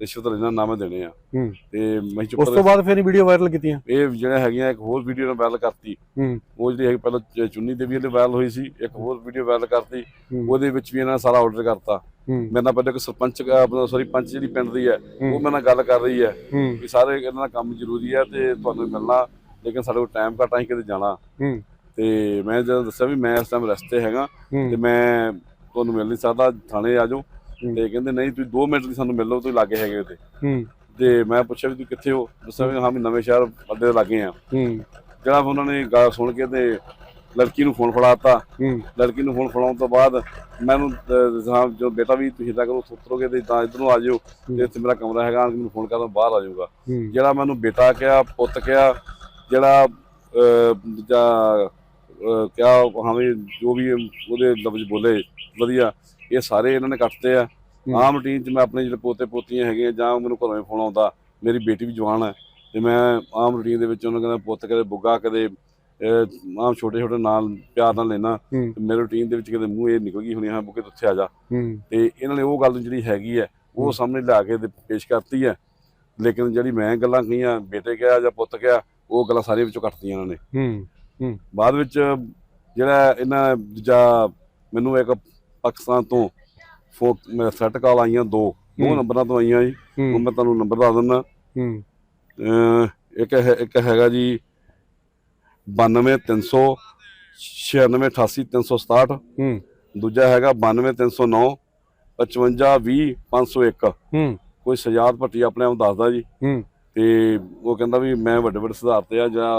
ਰਿਸ਼ਵਤ ਲੈਣਾ ਨਾ ਮੈਂ ਦੇਣੇ ਆ। ਹੂੰ। ਤੇ ਮੈਂ ਚੁੱਪ ਉਸ ਤੋਂ ਬਾਅਦ ਫਿਰ ਵੀਡੀਓ ਵਾਇਰਲ ਕੀਤੀਆਂ? ਇਹ ਜਿਹੜੇ ਹੈਗੀਆਂ ਇੱਕ ਹੋਰ ਵੀਡੀਓ ਨਾਲ ਵਾਇਰਲ ਕਰਤੀ। ਹੂੰ। ਉਹ ਜਿਹੜੀ ਹੈਗੀ ਪਹਿਲਾਂ ਚੁੰਨੀ ਤੇ ਵੀ ਇਹਦੇ ਵਾਇਰਲ ਹੋਈ ਸੀ ਇੱਕ ਹੋਰ ਵੀਡੀਓ ਵਾਇਰਲ ਕਰਤੀ। ਹੂੰ। ਉਹਦੇ ਵਿੱਚ ਵੀ ਇਹਨਾਂ ਸਾਰਾ ਆਰਡਰ ਕਰਤਾ। ਹੂੰ। ਮੇਰੇ ਨਾਲ ਪਹਿਲਾਂ ਇੱਕ ਸਰਪੰਚ ਆਪਣਾ ਸੌਰੀ ਪੰਚ ਜਿਹੜੀ ਪਿੰਡ ਦੀ ਹੈ ਉਹ ਮੇਰੇ ਨਾਲ ਗੱਲ ਕਰ ਰਹੀ ਹੈ ਹੂੰ। ਵੀ ਸਾਰੇ ਇਹਨਾਂ ਦਾ ਕੰਮ ਜ਼ਰੂਰੀ ਹੈ ਤੇ ਤੁਹਾਨੂੰ ਮਿਲਣਾ ਲੇਕਿਨ ਸਾਡੇ ਕੋਲ ਟਾਈਮ ਘੱਟ ਅਸੀਂ ਕਿਤੇ ਜਾਣਾ। ਹੂੰ। ਤੇ ਮੈਂ ਜਦੋਂ ਦੱਸਿਆ ਵੀ ਮੈਂ ਇਸ ਟਾਈਮ ਰਸਤੇ ਹੈਗਾ ਹੂੰ। ਤੇ ਮੈਂ ਤੁਹਾਨੂੰ ਮਿਲ ਨਹੀਂ ਸਕਦਾ ਥਾਣੇ ਆ ਜਾਓ। ਹੂੰ। ਤੇ ਕਹਿੰਦੇ ਨਹੀਂ ਤੁਸੀਂ 2 ਮਿੰਟ ਲਈ ਸਾਨੂੰ ਮਿਲ ਲਓ ਤੁਸੀਂ ਲਾਗੇ ਹੈਗੇ ਉੱਥੇ ਹੂੰ। ਤੇ ਮੈਂ ਪੁੱਛਿਆ ਵੀ ਤੁਸੀਂ ਕਿੱਥੇ ਹੋ? ਦੱਸਿਆ ਵੀ ਹਾਂ ਵੀ ਨਵੇਂ ਸ਼ਹਿਰ ਅੱਡੇ ਦੇ ਲਾਗੇ ਆ ਹੂੰ। ਜਿਹੜਾ ਉਹਨਾਂ ਨੇ ਗੱਲ ਸੁਣ ਕੇ ਤੇ ਲੜਕੀ ਨੂੰ ਫੋਨ ਫੜਾਤਾ। ਹੂੰ। ਲੜਕੀ ਨੂੰ ਫੋਨ ਫੜਾਉਣ ਤੋਂ ਬਾਅਦ ਮੈਨੂੰ ਹਾਂ ਜੋ ਬੇਟਾ ਵੀ ਤੁਸੀਂ ਇਦਾਂ ਕਰੋ ਸੁਤਰੋਗੇ ਤੇ ਤਾਂ ਇਧਰ ਆ ਜਾਓ। ਤੇ ਇੱਥੇ ਮੇਰਾ ਕਮਰਾ ਹੈਗਾ ਮੈਨੂੰ ਫੋਨ ਕਰਦਾ ਬਾਹਰ ਆ ਜਾਊਗਾ। ਜਿਹੜਾ ਮੈਨੂੰ ਬੇਟਾ ਕਿਹਾ ਪੁੱਤ ਕਿਹਾ ਜਿਹੜਾ ਅਹ, ਕਿਹਾ ਹਾਂ ਵੀ ਜੋ ਵੀ ਉਹਦੇ ਲਫ਼ਜ਼ ਬੋਲੇ ਵਧੀਆ। ਇਹ ਸਾਰੇ ਇਹਨਾਂ ਨੇ ਕੱਟਤੇ ਆ। ਹੂੰ। ਆਮ ਰੂਟੀਨ 'ਚ ਮੈਂ ਆਪਣੇ ਜਿਹੜੇ ਪੋਤੇ ਪੋਤੀਆਂ ਹੈਗੇ ਆ, ਜਾਂ ਮੈਨੂੰ ਘਰੋਂ ਹੀ ਫੋਨ ਆਉਂਦਾ ਮੇਰੀ ਬੇਟੀ ਵੀ ਜਵਾਨ ਹੈ ਤੇ ਮੈਂ ਆਮ ਰੂਟੀਨ ਦੇ ਵਿੱਚ ਉਹਨਾਂ ਕਹਿੰਦਾ ਪੁੱਤ ਕਦੇ ਬੁੱਗਾ ਕਦੇ ਆਮ ਛੋਟੇ ਛੋਟੇ ਨਾਲ ਪਿਆਰ ਨਾਲ ਲੈਣਾ ਹੂੰ। ਮੇਰੇ ਰੂਟੀਨ ਦੇ ਵਿੱਚ ਕਿਤੇ ਮੂੰਹ ਇਹ ਨਿਕਲ ਗਈ ਹੋਣੀ ਹਾਂ ਬੁੱਕੇ ਉੱਥੇ ਆ ਜਾ। ਹੂੰ। ਤੇ ਇਹਨਾਂ ਨੇ ਉਹ ਗੱਲ ਜਿਹੜੀ ਹੈਗੀ ਹੈ ਉਹ ਸਾਹਮਣੇ ਲਿਆ ਕੇ ਪੇਸ਼ ਕਰਤੀ ਹੈ। ਲੇਕਿਨ ਜਿਹੜੀ ਮੈਂ ਗੱਲਾਂ ਕਹੀਆਂ ਬੇਟੇ ਕਿਹਾ ਜਾਂ ਪੁੱਤ ਕਿਹਾ ਉਹ ਗੱਲਾਂ ਸਾਰੀਆਂ ਵਿੱਚੋਂ ਕੱਟਤੀਆਂ ਇਹਨਾਂ ਨੇ। ਹੂੰ। ਬਾਅਦ ਵਿੱਚ ਜਿਹੜਾ ਇਹਨਾਂ ਦੂਜਾ ਮੈਨੂੰ ਇੱਕ ਪਾਕਿਸਤਾਨ ਤੋਂ ਫੋ ਸੈੱਟ ਕਾਲ ਆਈਆਂ ਦੋ। ਦੋ। ਨੰਬਰਾਂ ਤੋਂ ਆਈਆਂ ਜੀ। ਉਹ ਮੈਂ ਤੁਹਾਨੂੰ ਨੰਬਰ ਦੱਸ ਦਿੰਦਾ। ਹੂੰ। ਇੱਕ ਹੈ ਇੱਕ ਹੈਗਾ ਜੀ 92300 9688367 ਹੂੰ। ਦੂਜਾ ਹੈਗਾ 92309 5520 ਹੂੰ। ਕੋਈ ਸਜਾਦ ਭੱਟੀ ਆਪਣੇ ਆਪ ਦੱਸਦਾ ਜੀ। ਹੂੰ। ਤੇ ਉਹ ਕਹਿੰਦਾ ਵੀ ਮੈਂ ਵੱਡੇ ਵੱਡੇ ਸੁਧਾਰ ਤੇ ਆ ਜਾਂ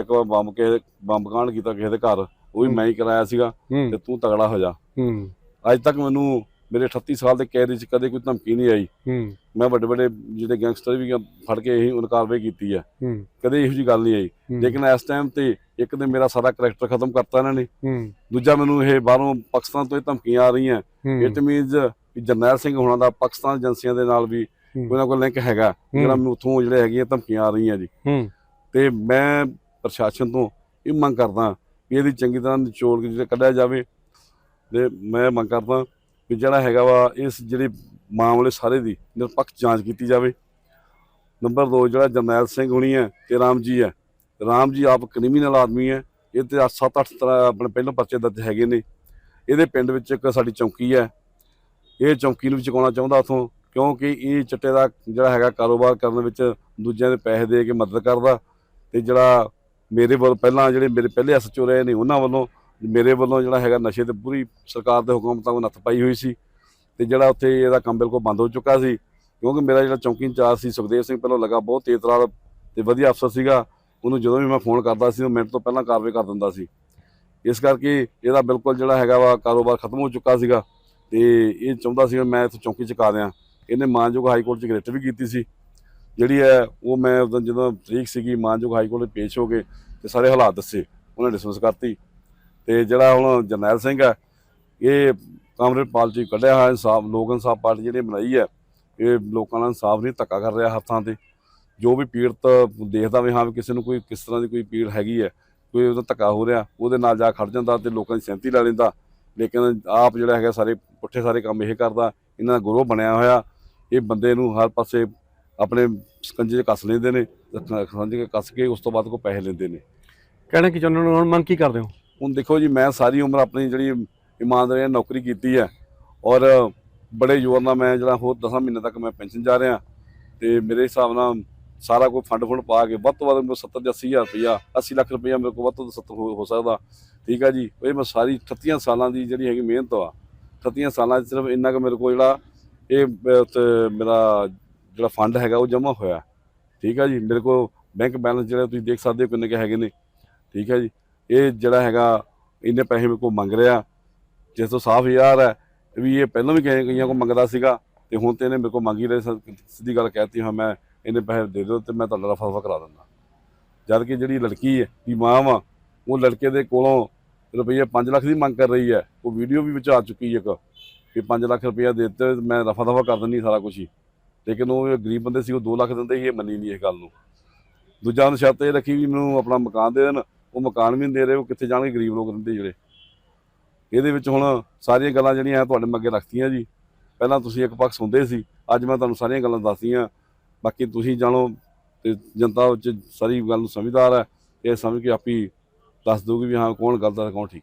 ਇੱਕ ਵਾਰ ਬੰਬ ਕਿਸੇ ਬੰਬ ਕਾਂਡ ਕੀਤਾ ਕਿਸੇ ਦੇ ਘਰ ਉਹ ਵੀ। ਮੈਂ ਹੀ ਕਰਾਇਆ ਸੀਗਾ ਤੇ ਤੂੰ ਤਗੜਾ ਹੋ ਜਾ। ਹੂੰ। ਅੱਜ ਤੱਕ ਮੈਨੂੰ ਮੇਰੇ 38 ਸਾਲ ਦੇ ਕੈਦ ਵਿੱਚ ਕਦੇ ਕੋਈ ਧਮਕੀ ਨਹੀਂ ਆਈ। ਹੂੰ। ਮੈਂ ਵੱਡੇ ਵੱਡੇ ਜਿਹੜੇ ਗੈਂਗਸਟਰ ਵੀ ਫੜ ਕੇ ਇਹੀ ਉਹਨਾਂ ਕਾਰਵਾਈ ਕੀਤੀ ਹੂੰ। ਕਦੇ ਇਹੋ ਜੀ ਗੱਲ ਨਹੀਂ ਆਈ। ਲੇਕਿਨ ਇਸ ਟਾਈਮ ਤੇ ਇੱਕ ਤੇ ਮੇਰਾ ਸਾਰਾ ਕਰੈਕਟਰ ਖਤਮ ਕਰਤਾ ਇਹਨਾਂ ਨੇ। ਹੂੰ। ਦੂਜਾ ਮੈਨੂੰ ਇਹ ਬਾਹਰੋਂ ਪਾਕਿਸਤਾਨ ਤੋਂ ਇਹ ਧਮਕੀਆਂ ਆ ਰਹੀਆਂ। ਇਟ ਮੀਨਸ ਜਰਨੈਲ ਸਿੰਘ ਹੋਣਾ ਦਾ ਪਾਕਿਸਤਾਨ ਏਜੰਸੀਆਂ ਦੇ ਨਾਲ ਵੀ। ਕੋਈ ਨਾ ਕੋਈ ਲਿੰਕ ਹੈਗਾ। ਜਿਹੜਾ। ਮੈਨੂੰ ਉੱਥੋਂ ਜਿਹੜੇ ਹੈਗੀਆਂ ਧਮਕੀਆਂ ਆ ਰਹੀਆਂ ਜੀ। ਹੂੰ। ਤੇ ਮੈਂ ਪ੍ਰਸ਼ਾਸਨ ਤੋਂ ਇਹ ਮੰਗ ਕਰਦਾ ਵੀ ਇਹਦੀ ਚੰਗੀ ਤਰ੍ਹਾਂ ਨਿਚੋੜ ਕੇ ਜਿਹੜਾ ਕੱਢਿਆ ਜਾਵੇ। ਤੇ ਮੈਂ ਮੰਗ ਕਰਦਾ ਵੀ ਜਿਹੜਾ ਹੈਗਾ ਵਾ, ਇਸ ਜਿਹੜੇ ਮਾਮਲੇ ਸਾਰੇ ਦੀ ਨਿਰਪੱਖ ਜਾਂਚ ਕੀਤੀ ਜਾਵੇ। ਨੰਬਰ 2 ਜਿਹੜਾ ਜਰਨੈਲ ਸਿੰਘ ਹੁਣੀ ਹੈ ਤੇ ਰਾਮ ਜੀ ਹੈ। ਰਾਮ ਜੀ ਆਪ ਕ੍ਰਿਮੀਨਲ ਆਦਮੀ ਹੈ। ਇਹ ਤੇ 7-8 ਤਰ੍ਹਾਂ ਆਪਣੇ ਪਹਿਲਾਂ ਪਰਚੇ ਦਰਜ ਹੈਗੇ ਨੇ। ਇਹਦੇ ਪਿੰਡ ਵਿੱਚ ਇੱਕ ਸਾਡੀ ਚੌਂਕੀ ਹੈ। ਇਹ ਚੌਂਕੀ ਨੂੰ ਵੀ ਚੁਕਾਉਣਾ ਚਾਹੁੰਦਾ ਉਥੋਂ, ਕਿਉਂਕਿ ਇਹ ਚਿੱਟੇ ਦਾ ਜਿਹੜਾ ਹੈਗਾ ਕਾਰੋਬਾਰ ਕਰਨ ਵਿੱਚ ਦੂਜਿਆਂ ਦੇ ਪੈਸੇ ਦੇ ਕੇ ਮਦਦ ਕਰਦਾ ਤੇ ਜਿਹੜਾ ਮੇਰੇ ਵੱਲ ਪਹਿਲਾਂ ਜਿਹੜੇ ਮੇਰੇ ਪਹਿਲੇ ਐਸਐਚਓ ਰਹੇ ਨੇ, ਉਹਨਾਂ ਵੱਲੋਂ ਮੇਰੇ ਵੱਲੋਂ ਜਿਹੜਾ ਹੈਗਾ ਨਸ਼ੇ ਤੇ ਪੂਰੀ ਸਰਕਾਰ ਦੇ ਹੁਕਮ ਤੱਕ ਨੱਥ ਪਾਈ ਹੋਈ ਸੀ ਤੇ ਜਿਹੜਾ ਉੱਥੇ ਇਹਦਾ ਕੰਮ ਬਿਲਕੁਲ ਬੰਦ ਹੋ ਚੁੱਕਾ ਸੀ, ਕਿਉਂਕਿ ਮੇਰਾ ਜਿਹੜਾ ਚੌਂਕੀ ਇੰਚਾਰਜ ਸੀ ਸੁਖਦੇਵ ਸਿੰਘ ਪਹਿਲਾਂ ਲੱਗਾ ਬਹੁਤ ਤੇਜ਼ ਤਰਾਰ ਤੇ ਵਧੀਆ ਅਫਸਰ ਸੀਗਾ, ਉਹਨੂੰ ਜਦੋਂ ਵੀ ਮੈਂ ਫੋਨ ਕਰਦਾ ਸੀ ਉਹ ਮਿੰਟ ਤੋਂ ਪਹਿਲਾਂ ਕਾਰਵਾਈ ਕਰ ਦਿੰਦਾ ਸੀ। ਇਸ ਕਰਕੇ ਇਹਦਾ ਬਿਲਕੁਲ ਜਿਹੜਾ ਹੈਗਾ ਵਾ ਕਾਰੋਬਾਰ ਖਤਮ ਹੋ ਚੁੱਕਾ ਸੀਗਾ ਤੇ ਇਹ ਚਾਹੁੰਦਾ ਸੀ ਮੈਂ ਇੱਥੇ ਚੌਂਕੀ ਚੁਕਾ ਦਿਆਂ। ਇਹਨੇ ਮਾਨਯੋਗ ਹਾਈ ਕੋਰਟ 'ਚ ਗ੍ਰਿਟ ਵੀ ਕੀਤੀ ਸੀ। ਜਿਹੜੀ ਹੈ ਉਹ ਮੈਂ ਉਦੋਂ ਜਦੋਂ ਤਰੀਕ ਸੀਗੀ, ਮਾਨਯੋਗ ਹਾਈ ਕੋਰਟ 'ਚ ਪੇਸ਼ ਹੋ ਗਏ ਤੇ ਸਾਰੇ ਹਾਲਾਤ ਦੱਸੇ, ਉਹਨੇ ਡਿਸਮਿਸ ਕਰਤੀ। ਤੇ ਜਿਹੜਾ ਹੁਣ ਜਰਨੈਲ ਸਿੰਘ ਹੈ ਇਹ ਕਾਂਗਰਸ ਪਾਰਟੀ ਕੱਢਿਆ ਹੋਇਆ ਇਨਸਾਫ ਲੋਕ ਇਨਸਾਫ ਪਾਰਟੀ ਜਿਹੜੀ ਬਣਾਈ ਹੈ ਇਹ ਲੋਕਾਂ ਨਾਲ ਇਨਸਾਫ ਨਹੀਂ ਧੱਕਾ ਕਰ ਰਿਹਾ ਹੱਥਾਂ ਤੇ ਜੋ ਵੀ ਪੀੜਤ ਦੇਖਦਾ ਵੀ ਹਾਂ ਵੀ ਕਿਸੇ ਨੂੰ ਕੋਈ ਕਿਸ ਤਰ੍ਹਾਂ ਦੀ ਕੋਈ ਪੀੜ ਹੈਗੀ ਹੈ ਕੋਈ ਉਹਦਾ ਧੱਕਾ ਹੋ ਰਿਹਾ ਉਹਦੇ ਨਾਲ ਜਾ ਖੜ ਜਾਂਦਾ ਤੇ ਲੋਕਾਂ ਦੀ ਸਹਿਮਤੀ ਲੈ ਲੈਂਦਾ ਲੇਕਿਨ ਆਪ ਜਿਹੜਾ ਹੈਗਾ ਸਾਰੇ ਪੁੱਠੇ ਸਾਰੇ ਕੰਮ ਇਹ ਕਰਦਾ ਇਹਨਾਂ ਦਾ ਗੁਰੂ ਬਣਿਆ ਹੋਇਆ ਇਹ ਬੰਦੇ ਨੂੰ ਹਰ ਪਾਸੇ ਆਪਣੇ ਸਕੰਜੇ 'ਚ ਕੱਸ ਲੈਂਦੇ ਨੇ ਸਕੰਜੇ 'ਚ ਕੱਸ ਕੇ ਉਸ ਤੋਂ ਬਾਅਦ ਕੋ ਪੈਸੇ ਲੈਂਦੇ ਨੇ ਕਹਿਣਾ ਕਿ ਚਾਹੁੰਦੇ ਹੋ ਹੁਣ ਮੰਗ ਕੀ ਕਰਦੇ ਹੋ ਹੁਣ ਦੇਖੋ ਜੀ, ਮੈਂ ਸਾਰੀ ਉਮਰ ਆਪਣੀ ਜਿਹੜੀ ਇਮਾਨਦਾਰੀ ਨਾਲ ਨੌਕਰੀ ਕੀਤੀ ਹੈ ਔਰ ਬੜੇ ਜ਼ੋਰ ਨਾਲ ਮੈਂ ਜਿਹੜਾ ਹੋਰ 10 ਮਹੀਨੇ ਤੱਕ ਮੈਂ ਪੈਨਸ਼ਨ ਜਾ ਰਿਹਾ। ਤੇ ਮੇਰੇ ਹਿਸਾਬ ਨਾਲ ਸਾਰਾ ਕੋਈ ਫੰਡ ਫੰਡ ਪਾ ਕੇ ਵੱਧ ਤੋਂ ਵੱਧ ਮੈਨੂੰ 70 ਜਾਂ 80 ਹਜ਼ਾਰ ਰੁਪਇਆ 80 ਲੱਖ ਰੁਪਇਆ ਮੇਰੇ ਕੋਲ ਵੱਧ ਤੋਂ ਵੱਧ ਹੋ ਸਕਦਾ। ਠੀਕ ਆ ਜੀ, ਇਹ ਮੈਂ ਸਾਰੀ 38 ਸਾਲਾਂ ਦੀ ਜਿਹੜੀ ਹੈਗੀ ਮਿਹਨਤ ਆ 38 ਸਾਲਾਂ 'ਚ ਸਿਰਫ ਇੰਨਾ ਕੁ ਮੇਰੇ ਕੋਲ ਜਿਹੜਾ ਇਹ ਉੱਥੇ ਮੇਰਾ ਜਿਹੜਾ ਫੰਡ ਹੈਗਾ ਉਹ ਜਮ੍ਹਾਂ ਹੋਇਆ। ਠੀਕ ਆ ਜੀ, ਮੇਰੇ ਕੋਲ ਬੈਂਕ ਬੈਲੈਂਸ ਜਿਹੜਾ ਤੁਸੀਂ ਦੇਖ ਸਕਦੇ ਹੋ ਕਿੰਨੇ ਕੁ ਹੈਗੇ ਨੇ। ਠੀਕ ਹੈ ਜੀ ਇਹ ਜਿਹੜਾ ਹੈਗਾ, ਇੰਨੇ ਪੈਸੇ ਮੇਰੇ ਕੋਲ ਮੰਗ ਰਿਹਾ। ਜਿਸ ਤੋਂ ਸਾਫ਼ ਯਾਰ ਹੈ ਵੀ ਇਹ ਪਹਿਲਾਂ ਵੀ ਕਈ ਕਈਆਂ ਕੋਲ ਮੰਗਦਾ ਸੀਗਾ ਤੇ ਹੁਣ ਤੇ ਇਹਨੇ ਮੇਰੇ ਕੋਲ ਮੰਗ ਹੀ ਰਹੇ ਸ- ਸਿੱਧੀ ਗੱਲ ਕਹਿਤੀ, ਹਾਂ, ਮੈਂ ਇਹਨੇ ਪੈਸੇ ਦੇ ਦਿਓ ਤੇ ਮੈਂ ਤੁਹਾਡਾ ਰਫਾ ਦਫਾ ਕਰਾ ਦਿੰਦਾ। ਜਦ ਕਿ ਜਿਹੜੀ ਲੜਕੀ ਹੈ ਦੀ ਮਾਂ ਵਾ, ਉਹ ਲੜਕੇ ਦੇ ਕੋਲੋਂ ਰੁਪਈਆ 5 ਲੱਖ ਦੀ ਮੰਗ ਕਰ ਰਹੀ ਹੈ। ਉਹ ਵੀਡੀਓ ਵੀ ਵਿੱਚ ਆ ਚੁੱਕੀ ਹੈ ਇੱਕ ਕਿ 5 ਲੱਖ ਰੁਪਈਆ ਦੇ ਦਿੱਤੇ ਮੈਂ ਰਫਾ ਦਫਾ ਕਰ ਦਿੰਦੀ ਸਾਰਾ ਕੁਝ ਹੀ। ਲੇਕਿਨ ਉਹ ਗਰੀਬ ਬੰਦੇ ਸੀ, ਉਹ 2 ਲੱਖ ਦਿੰਦੇ ਸੀ, ਇਹ ਮੰਨੀ ਨਹੀਂ ਇਸ ਗੱਲ ਨੂੰ। ਦੂਜਾ ਉਹਨੇ ਸ਼ਰਤ ਇਹ ਰੱਖੀ ਵੀ ਮੈਨੂੰ ਆਪਣਾ ਮਕਾਨ ਦੇ ਦੇਣ। ਉਹ ਮਕਾਨ ਵੀ ਨਹੀਂ ਦੇ ਰਹੇ, ਉਹ ਕਿੱਥੇ ਜਾਣਗੇ ਗਰੀਬ ਲੋਕ ਰਹਿੰਦੇ ਜਿਹੜੇ। ਇਹਦੇ ਵਿੱਚ ਹੁਣ ਸਾਰੀਆਂ ਗੱਲਾਂ ਜਿਹੜੀਆਂ ਹੈ ਤੁਹਾਡੇ ਮੱਗੇ ਰੱਖਤੀਆਂ ਜੀ। ਪਹਿਲਾਂ ਤੁਸੀਂ ਇੱਕ ਪੱਖ ਸੁਣਦੇ ਸੀ, ਅੱਜ ਮੈਂ ਤੁਹਾਨੂੰ ਸਾਰੀਆਂ ਗੱਲਾਂ ਦੱਸਤੀਆਂ। ਬਾਕੀ ਤੁਸੀਂ ਜਾਣੋ ਤੇ ਜਨਤਾ ਵਿੱਚ ਸਾਰੀ ਗੱਲ ਨੂੰ ਸਮਝਦਾਰ ਹੈ। ਇਹ ਸਮਝ ਕੇ ਆਪੀ ਦੱਸ ਦੂਗੀ ਵੀ ਹਾਂ ਕੌਣ ਗਲਤ ਹੈ ਕੌਣ ਠੀਕ।